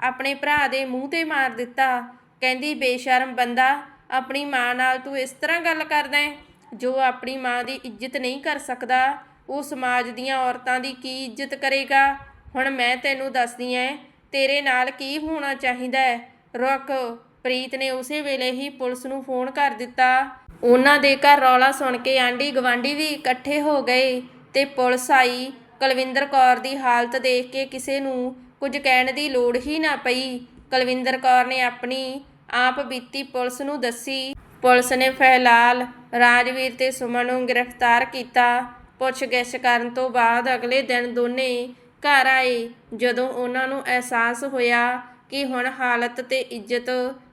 ਆਪਣੇ ਭਰਾ ਦੇ ਮੂੰਹ ਤੇ ਮਾਰ ਦਿੱਤਾ। ਕਹਿੰਦੀ, ਬੇਸ਼ਰਮ ਬੰਦਾ, ਆਪਣੀ ਮਾਂ ਨਾਲ ਤੂੰ ਇਸ ਤਰ੍ਹਾਂ ਗੱਲ ਕਰਦਾ ਹੈ ਜੋ ਆਪਣੀ ਮਾਂ ਦੀ ਇੱਜ਼ਤ ਨਹੀਂ ਕਰ ਸਕਦਾ, ਉਹ ਸਮਾਜ ਦੀਆਂ ਔਰਤਾਂ ਦੀ ਕੀ ਇੱਜ਼ਤ ਕਰੇਗਾ? ਹੁਣ ਮੈਂ ਤੈਨੂੰ ਦੱਸਦੀ ਐ ਤੇਰੇ ਨਾਲ ਕੀ ਹੋਣਾ ਚਾਹੀਦਾ ਹੈ ਰੁਕ ਪ੍ਰੀਤ ਨੇ ਉਸੇ ਵੇਲੇ ਹੀ ਪੁਲਿਸ ਨੂੰ ਫੋਨ ਕਰ ਦਿੱਤਾ। ਉਹਨਾਂ ਦੇ ਘਰ ਰੌਲਾ ਸੁਣ ਕੇ ਆਂਢੀ ਗਵਾਂਢੀ ਵੀ ਇਕੱਠੇ ਹੋ ਗਏ ਤੇ ਪੁਲਿਸ ਆਈ ਕੁਲਵਿੰਦਰ ਕੌਰ ਦੀ ਹਾਲਤ ਦੇਖ ਕੇ ਕਿਸੇ ਨੂੰ ਕੁਝ ਕਹਿਣ ਦੀ ਲੋੜ ਹੀ ਨਾ ਪਈ। ਕੁਲਵਿੰਦਰ ਕੌਰ ਨੇ ਆਪਣੀ ਆਪ ਬੀਤੀ ਪੁਲਿਸ ਨੂੰ ਦੱਸੀ। ਪੁਲਿਸ ਨੇ ਫੈਲਾਲ, ਰਾਜਵੀਰ ਤੇ ਸੁਮਨ ਨੂੰ ਗ੍ਰਿਫਤਾਰ ਕੀਤਾ। ਪੁੱਛਗਿੱਛ ਕਰਨ ਤੋਂ ਬਾਅਦ ਅਗਲੇ ਦਿਨ ਦੋਨੇ ਘਰ ਆਏ। ਜਦੋਂ ਉਹਨਾਂ ਨੂੰ ਅਹਿਸਾਸ ਹੋਇਆ ਕਿ ਹੁਣ ਹਾਲਤ ਤੇ ਇੱਜ਼ਤ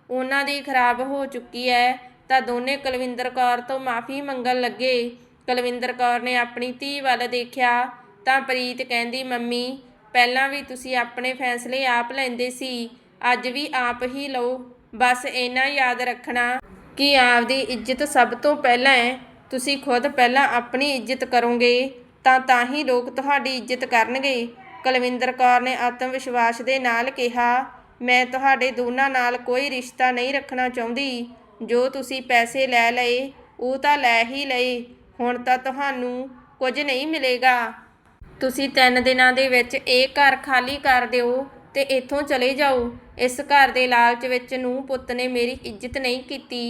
ਉਹਨਾਂ ਦੀ ਖਰਾਬ ਹੋ ਚੁੱਕੀ ਹੈ, ਤਾਂ ਦੋਨੇ ਕੁਲਵਿੰਦਰ ਕੌਰ ਤੋਂ ਮਾਫੀ ਮੰਗਣ ਲੱਗੇ। ਕੁਲਵਿੰਦਰ ਕੌਰ ਨੇ ਆਪਣੀ ਧੀ ਵੱਲ ਦੇਖਿਆ। ਤਾਂ ਪ੍ਰੀਤ ਕਹਿੰਦੀ, ਮੰਮੀ, ਪਹਿਲਾਂ ਵੀ ਤੁਸੀਂ ਆਪਣੇ ਫੈਸਲੇ ਆਪ ਲੈਂਦੇ ਸੀ, ਅੱਜ ਵੀ ਆਪ ਹੀ ਲਓ। ਬਸ ਇੰਨਾ ਯਾਦ ਰੱਖਣਾ ਕਿ ਆਪਦੀ ਇੱਜ਼ਤ ਸਭ ਤੋਂ ਪਹਿਲਾਂ ਹੈ। ਤੁਸੀਂ ਖੁਦ ਪਹਿਲਾਂ ਆਪਣੀ ਇੱਜ਼ਤ ਕਰੋਗੇ, ਤਾਂ ਤਾਂ ਹੀ ਲੋਕ ਤੁਹਾਡੀ ਇੱਜ਼ਤ ਕਰਨਗੇ। ਕੁਲਵਿੰਦਰ ਕੌਰ ਨੇ ਆਤਮ ਵਿਸ਼ਵਾਸ ਦੇ ਨਾਲ ਕਿਹਾ, ਮੈਂ ਤੁਹਾਡੇ ਦੋਨਾਂ ਨਾਲ ਕੋਈ ਰਿਸ਼ਤਾ ਨਹੀਂ ਰੱਖਣਾ ਚਾਹੁੰਦੀ। ਜੋ ਤੁਸੀਂ ਪੈਸੇ ਲੈ ਲਏ, ਉਹ ਤਾਂ ਲੈ ਹੀ ਲਏ। ਹੁਣ ਤਾਂ ਤੁਹਾਨੂੰ ਕੁਝ ਨਹੀਂ ਮਿਲੇਗਾ। ਤੁਸੀਂ ਤਿੰਨ ਦਿਨਾਂ ਦੇ ਵਿੱਚ ਇਹ ਘਰ ਖਾਲੀ ਕਰ ਦਿਓ ਤੇ ਇੱਥੋਂ ਚਲੇ ਜਾਓ। ਇਸ ਘਰ ਦੇ ਲਾਲਚ ਵਿੱਚ ਨੂੰ ਪੁੱਤ ਨੇ ਮੇਰੀ ਇੱਜ਼ਤ ਨਹੀਂ ਕੀਤੀ।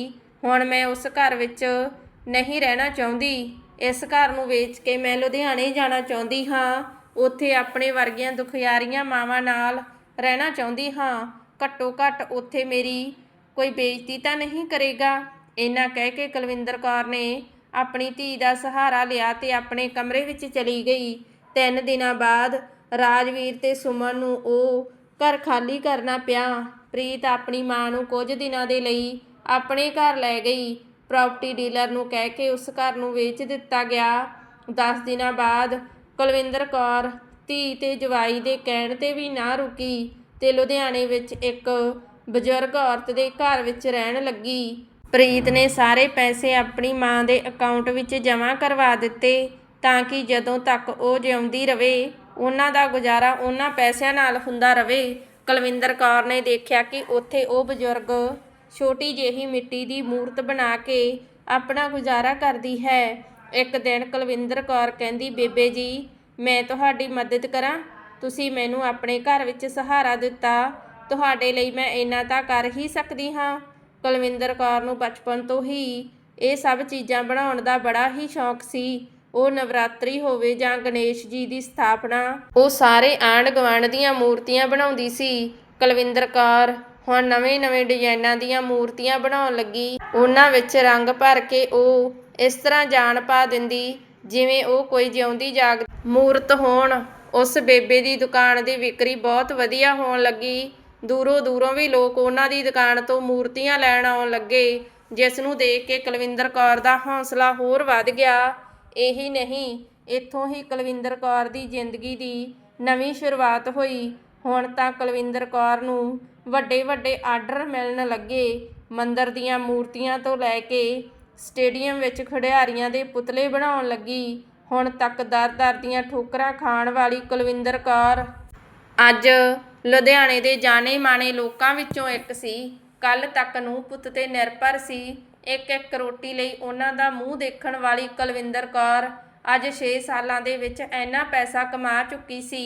ਹੁਣ ਮੈਂ ਉਸ ਘਰ ਵਿੱਚ ਨਹੀਂ ਰਹਿਣਾ ਚਾਹੁੰਦੀ। ਇਸ ਘਰ ਨੂੰ ਵੇਚ ਕੇ ਮੈਂ ਲੁਧਿਆਣੇ ਜਾਣਾ ਚਾਹੁੰਦੀ ਹਾਂ। ਉੱਥੇ ਆਪਣੇ ਵਰਗੀਆਂ ਦੁਖਿਆਰੀਆਂ ਮਾਵਾਂ ਨਾਲ ਰਹਿਣਾ ਚਾਹੁੰਦੀ ਹਾਂ। ਘੱਟੋ ਘੱਟ ਉੱਥੇ ਮੇਰੀ ਕੋਈ ਬੇਇੱਜ਼ਤੀ ਤਾਂ ਨਹੀਂ ਕਰੇਗਾ। ਇਹਨਾਂ ਕਹਿ ਕੇ ਕੁਲਵਿੰਦਰ ਕੌਰ ਨੇ ਆਪਣੀ ਧੀ ਦਾ ਸਹਾਰਾ ਲਿਆ ਤੇ ਆਪਣੇ ਕਮਰੇ ਵਿੱਚ ਚਲੀ ਗਈ। ਤਿੰਨ ਦਿਨਾਂ ਬਾਅਦ ਰਾਜਵੀਰ ਤੇ ਸੁਮਨ ਨੂੰ ਉਹ ਘਰ ਖਾਲੀ ਕਰਨਾ ਪਿਆ। ਪ੍ਰੀਤ ਆਪਣੀ ਮਾਂ ਨੂੰ ਕੁਝ ਦਿਨਾਂ ਦੇ ਲਈ ਆਪਣੇ ਘਰ ਲੈ ਗਈ। ਪ੍ਰਾਪਰਟੀ ਡੀਲਰ ਨੂੰ ਕਹਿ ਕੇ ਉਸ ਘਰ ਨੂੰ ਵੇਚ ਦਿੱਤਾ ਗਿਆ। 10 ਦਿਨਾਂ ਬਾਅਦ ਕੁਲਵਿੰਦਰ ਕੌਰ ਧੀ ਤੇ ਜਵਾਈ ਦੇ ਕਹਿਣ ਤੇ ਵੀ ਨਾ ਰੁਕੀ ਤੇ ਲੁਧਿਆਣੇ ਵਿੱਚ ਇੱਕ ਬਜ਼ੁਰਗ ਔਰਤ ਦੇ ਘਰ ਵਿੱਚ ਰਹਿਣ ਲੱਗੀ। ਪ੍ਰੀਤ ਨੇ ਸਾਰੇ ਪੈਸੇ ਆਪਣੀ ਮਾਂ ਦੇ ਅਕਾਊਂਟ ਵਿੱਚ ਜਮ੍ਹਾਂ ਕਰਵਾ ਦਿੱਤੇ। ਤਾਂ ਕਿ ਜਦੋਂ ਤੱਕ ਉਹ ਜਿਉਂਦੀ ਰਵੇ, ਉਹਨਾਂ ਦਾ ਗੁਜ਼ਾਰਾ ਉਹਨਾਂ ਪੈਸਿਆਂ ਨਾਲ ਹੁੰਦਾ ਰਵੇ। ਕੁਲਵਿੰਦਰ ਕੌਰ ਨੇ ਦੇਖਿਆ ਕਿ ਉੱਥੇ ਉਹ ਬਜ਼ੁਰਗ ਛੋਟੀ ਜਿਹੀ ਮਿੱਟੀ ਦੀ ਮੂਰਤ ਬਣਾ ਕੇ ਆਪਣਾ ਗੁਜ਼ਾਰਾ ਕਰਦੀ ਹੈ। ਇੱਕ ਦਿਨ ਕੁਲਵਿੰਦਰ ਕੌਰ ਕਹਿੰਦੀ, ਬੇਬੇ ਜੀ, ਮੈਂ ਤੁਹਾਡੀ ਮਦਦ ਕਰਾਂ। ਤੁਸੀਂ ਮੈਨੂੰ ਆਪਣੇ ਘਰ ਵਿੱਚ ਸਹਾਰਾ ਦਿੱਤਾ। ਤੁਹਾਡੇ ਲਈ ਮੈਂ ਇੰਨਾ ਤਾਂ ਕਰ ਹੀ ਸਕਦੀ ਹਾਂ। ਕੁਲਵਿੰਦਰ ਕੌਰ ਨੂੰ ਬਚਪਨ ਤੋਂ ਹੀ ਇਹ ਸਭ ਚੀਜ਼ਾਂ ਬਣਾਉਣ ਦਾ ਬੜਾ ਹੀ ਸ਼ੌਂਕ ਸੀ। ਉਹ ਨਵਰਾਤਰੀ ਹੋਵੇ ਜਾਂ ਗਣੇਸ਼ ਜੀ ਦੀ ਸਥਾਪਨਾ, ਉਹ ਸਾਰੇ ਆਂਢ ਗੁਆਂਢ ਦੀਆਂ ਮੂਰਤੀਆਂ ਬਣਾਉਂਦੀ ਸੀ। ਕੁਲਵਿੰਦਰ ਕੌਰ ਹੁਣ ਨਵੇਂ-ਨਵੇਂ ਡਿਜ਼ਾਈਨਾਂ ਦੀਆਂ ਮੂਰਤੀਆਂ ਬਣਾਉਣ ਲੱਗੀ। ਉਹਨਾਂ ਵਿੱਚ ਰੰਗ ਭਰ ਕੇ ਉਹ ਇਸ ਤਰ੍ਹਾਂ ਜਾਨ ਪਾ ਦਿੰਦੀ ਜਿਵੇਂ ਉਹ ਕੋਈ ਜਿਉਂਦੀ ਜਾਗ ਮੂਰਤ ਹੋਣ। ਉਸ ਬੇਬੇ ਦੀ ਦੁਕਾਨ ਦੀ ਵਿਕਰੀ ਬਹੁਤ ਵਧੀਆ ਹੋਣ ਲੱਗੀ। ਦੂਰੋਂ ਦੂਰੋਂ ਵੀ ਲੋਕ ਉਹਨਾਂ ਦੀ ਦੁਕਾਨ ਤੋਂ ਮੂਰਤੀਆਂ ਲੈਣ ਆਉਣ ਲੱਗੇ, ਜਿਸ ਨੂੰ ਦੇਖ ਕੇ ਕੁਲਵਿੰਦਰ ਕੌਰ ਦਾ ਹੌਸਲਾ ਹੋਰ ਵੱਧ ਗਿਆ। ਇਹੀ ਨਹੀਂ, ਇੱਥੋਂ ਹੀ ਕੁਲਵਿੰਦਰ ਕੌਰ ਦੀ ਜ਼ਿੰਦਗੀ ਦੀ ਨਵੀਂ ਸ਼ੁਰੂਆਤ ਹੋਈ। ਹੁਣ ਤਾਂ ਕੁਲਵਿੰਦਰ ਕੌਰ ਨੂੰ ਵੱਡੇ ਵੱਡੇ ਆਰਡਰ ਮਿਲਣ ਲੱਗੇ। ਮੰਦਰ ਦੀਆਂ ਮੂਰਤੀਆਂ ਤੋਂ ਲੈ ਕੇ ਸਟੇਡੀਅਮ ਵਿੱਚ ਖਿਡਾਰੀਆਂ ਦੇ ਪੁਤਲੇ ਬਣਾਉਣ ਲੱਗੀ। ਹੁਣ ਤੱਕ ਦਰ-ਦਰ ਦੀਆਂ ਠੋਕਰਾਂ ਖਾਣ ਵਾਲੀ ਕੁਲਵਿੰਦਰ ਕੌਰ। ਅੱਜ ਲੁਧਿਆਣੇ ਦੇ ਜਾਣੇ ਮਾਣੇ ਲੋਕਾਂ ਵਿੱਚੋਂ ਇੱਕ ਸੀ। ਕੱਲ ਤੱਕ ਨੂੰ ਪੁੱਤ ਤੇ ਨਿਰਭਰ ਸੀ। ਇੱਕ ਇੱਕ ਰੋਟੀ ਲਈ ਉਹਨਾਂ ਦਾ ਮੂੰਹ ਦੇਖਣ ਵਾਲੀ ਕੁਲਵਿੰਦਰ ਕੌਰ ਅੱਜ 6 ਸਾਲਾਂ ਦੇ ਵਿੱਚ ਇੰਨਾ ਪੈਸਾ ਕਮਾ ਚੁੱਕੀ ਸੀ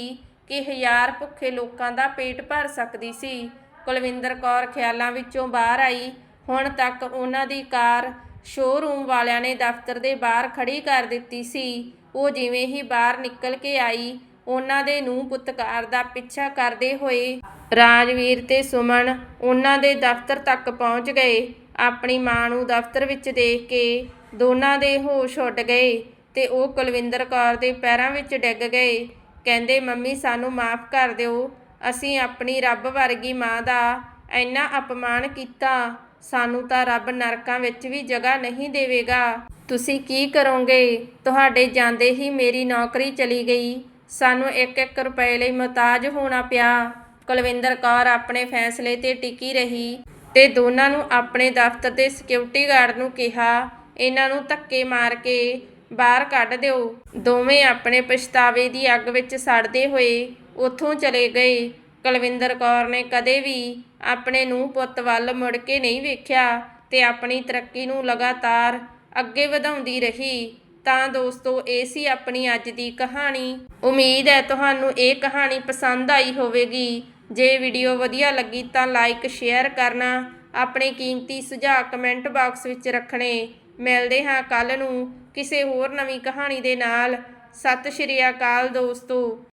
ਕਿ ਹਜ਼ਾਰ ਭੁੱਖੇ ਲੋਕਾਂ ਦਾ ਪੇਟ ਭਰ ਸਕਦੀ ਸੀ। ਕੁਲਵਿੰਦਰ ਕੌਰ ਖਿਆਲਾਂ ਵਿੱਚੋਂ ਬਾਹਰ ਆਈ। ਹੁਣ ਤੱਕ ਉਹਨਾਂ ਦੀ ਕਾਰ ਸ਼ੋਰੂਮ ਵਾਲਿਆਂ ਨੇ ਦਫ਼ਤਰ ਦੇ ਬਾਹਰ ਖੜੀ ਕਰ ਦਿੱਤੀ ਸੀ। ਉਹ ਜਿਵੇਂ ਹੀ ਬਾਹਰ ਨਿਕਲ ਕੇ ਆਈ, ਉਹਨਾਂ ਦੇ ਨੂੰ ਪੁੱਤਕਾਰ ਦਾ ਪਿੱਛਾ ਕਰਦੇ ਹੋਏ ਰਾਜਵੀਰ ਤੇ ਸੁਮਨ ਉਹਨਾਂ ਦੇ ਦਫ਼ਤਰ ਤੱਕ ਪਹੁੰਚ ਗਏ। ਆਪਣੀ ਮਾਂ ਨੂੰ ਦਫ਼ਤਰ ਵਿੱਚ ਦੇਖ ਕੇ ਦੋਨਾਂ ਦੇ ਹੋਸ਼ ਉੱਡ ਗਏ ਤੇ ਉਹ ਕੁਲਵਿੰਦਰ ਕੌਰ ਦੇ ਪੈਰਾਂ ਵਿੱਚ ਡਿੱਗ ਗਏ। ਕਹਿੰਦੇ, ਮੰਮੀ, ਸਾਨੂੰ ਮਾਫ ਕਰ ਦਿਓ। ਅਸੀਂ ਆਪਣੀ ਰੱਬ ਵਰਗੀ ਮਾਂ ਦਾ ਇੰਨਾ ਅਪਮਾਨ ਕੀਤਾ। ਸਾਨੂੰ ਤਾਂ ਰੱਬ ਨਰਕਾਂ ਵਿੱਚ ਵੀ ਜਗ੍ਹਾ ਨਹੀਂ ਦੇਵੇਗਾ। ਤੁਸੀਂ ਕੀ ਕਰੋਗੇ? ਤੁਹਾਡੇ ਜਾਂਦੇ ਹੀ ਮੇਰੀ ਨੌਕਰੀ ਚਲੀ ਗਈ। ਸਾਨੂੰ ਇੱਕ ਇੱਕ ਰੁਪਏ ਲਈ ਮੁਹਤਾਜ ਹੋਣਾ ਪਿਆ। ਕੁਲਵਿੰਦਰ ਕੌਰ ਆਪਣੇ ਫੈਸਲੇ ਤੇ ਟਿਕੀ ਰਹੀ। ਤੇ ਦੋਨਾਂ ਨੂੰ ਆਪਣੇ ਦਫ਼ਤਰ ਦੇ ਸਿਕਿਉਰਿਟੀ ਗਾਰਡ ਨੂੰ ਕਿਹਾ, ਇਹਨਾਂ ਨੂੰ ਧੱਕੇ ਮਾਰ ਕੇ ਬਾਹਰ ਕੱਢ ਦਿਓ। ਦੋਵੇਂ ਆਪਣੇ ਪਛਤਾਵੇ ਦੀ ਅੱਗ ਵਿੱਚ ਸੜਦੇ ਹੋਏ ਉੱਥੋਂ ਚਲੇ ਗਏ। ਕੁਲਵਿੰਦਰ ਕੌਰ ਨੇ ਕਦੇ ਵੀ ਆਪਣੇ ਨੂੰ ਪੁੱਤ ਵੱਲ ਮੁੜ ਕੇ ਨਹੀਂ ਵੇਖਿਆ ਤੇ ਆਪਣੀ ਤਰੱਕੀ ਨੂੰ ਲਗਾਤਾਰ ਅੱਗੇ ਵਧਾਉਂਦੀ ਰਹੀ। ਤਾਂ ਦੋਸਤੋ, ਇਹ ਸੀ ਆਪਣੀ ਅੱਜ ਦੀ ਕਹਾਣੀ। ਉਮੀਦ ਹੈ ਤੁਹਾਨੂੰ ਇਹ ਕਹਾਣੀ ਪਸੰਦ ਆਈ ਹੋਵੇਗੀ। ਜੇ ਵੀਡੀਓ ਵਧੀਆ ਲੱਗੀ ਤਾਂ ਲਾਈਕ, ਸ਼ੇਅਰ ਕਰਨਾ। ਆਪਣੇ ਕੀਮਤੀ ਸੁਝਾਅ ਕਮੈਂਟ ਬਾਕਸ ਵਿੱਚ ਰੱਖਣੇ। ਮਿਲਦੇ ਹਾਂ ਕੱਲ ਨੂੰ ਕਿਸੇ ਹੋਰ ਨਵੀਂ ਕਹਾਣੀ ਦੇ ਨਾਲ। ਸਤਿ ਸ਼੍ਰੀ ਅਕਾਲ ਦੋਸਤੋ।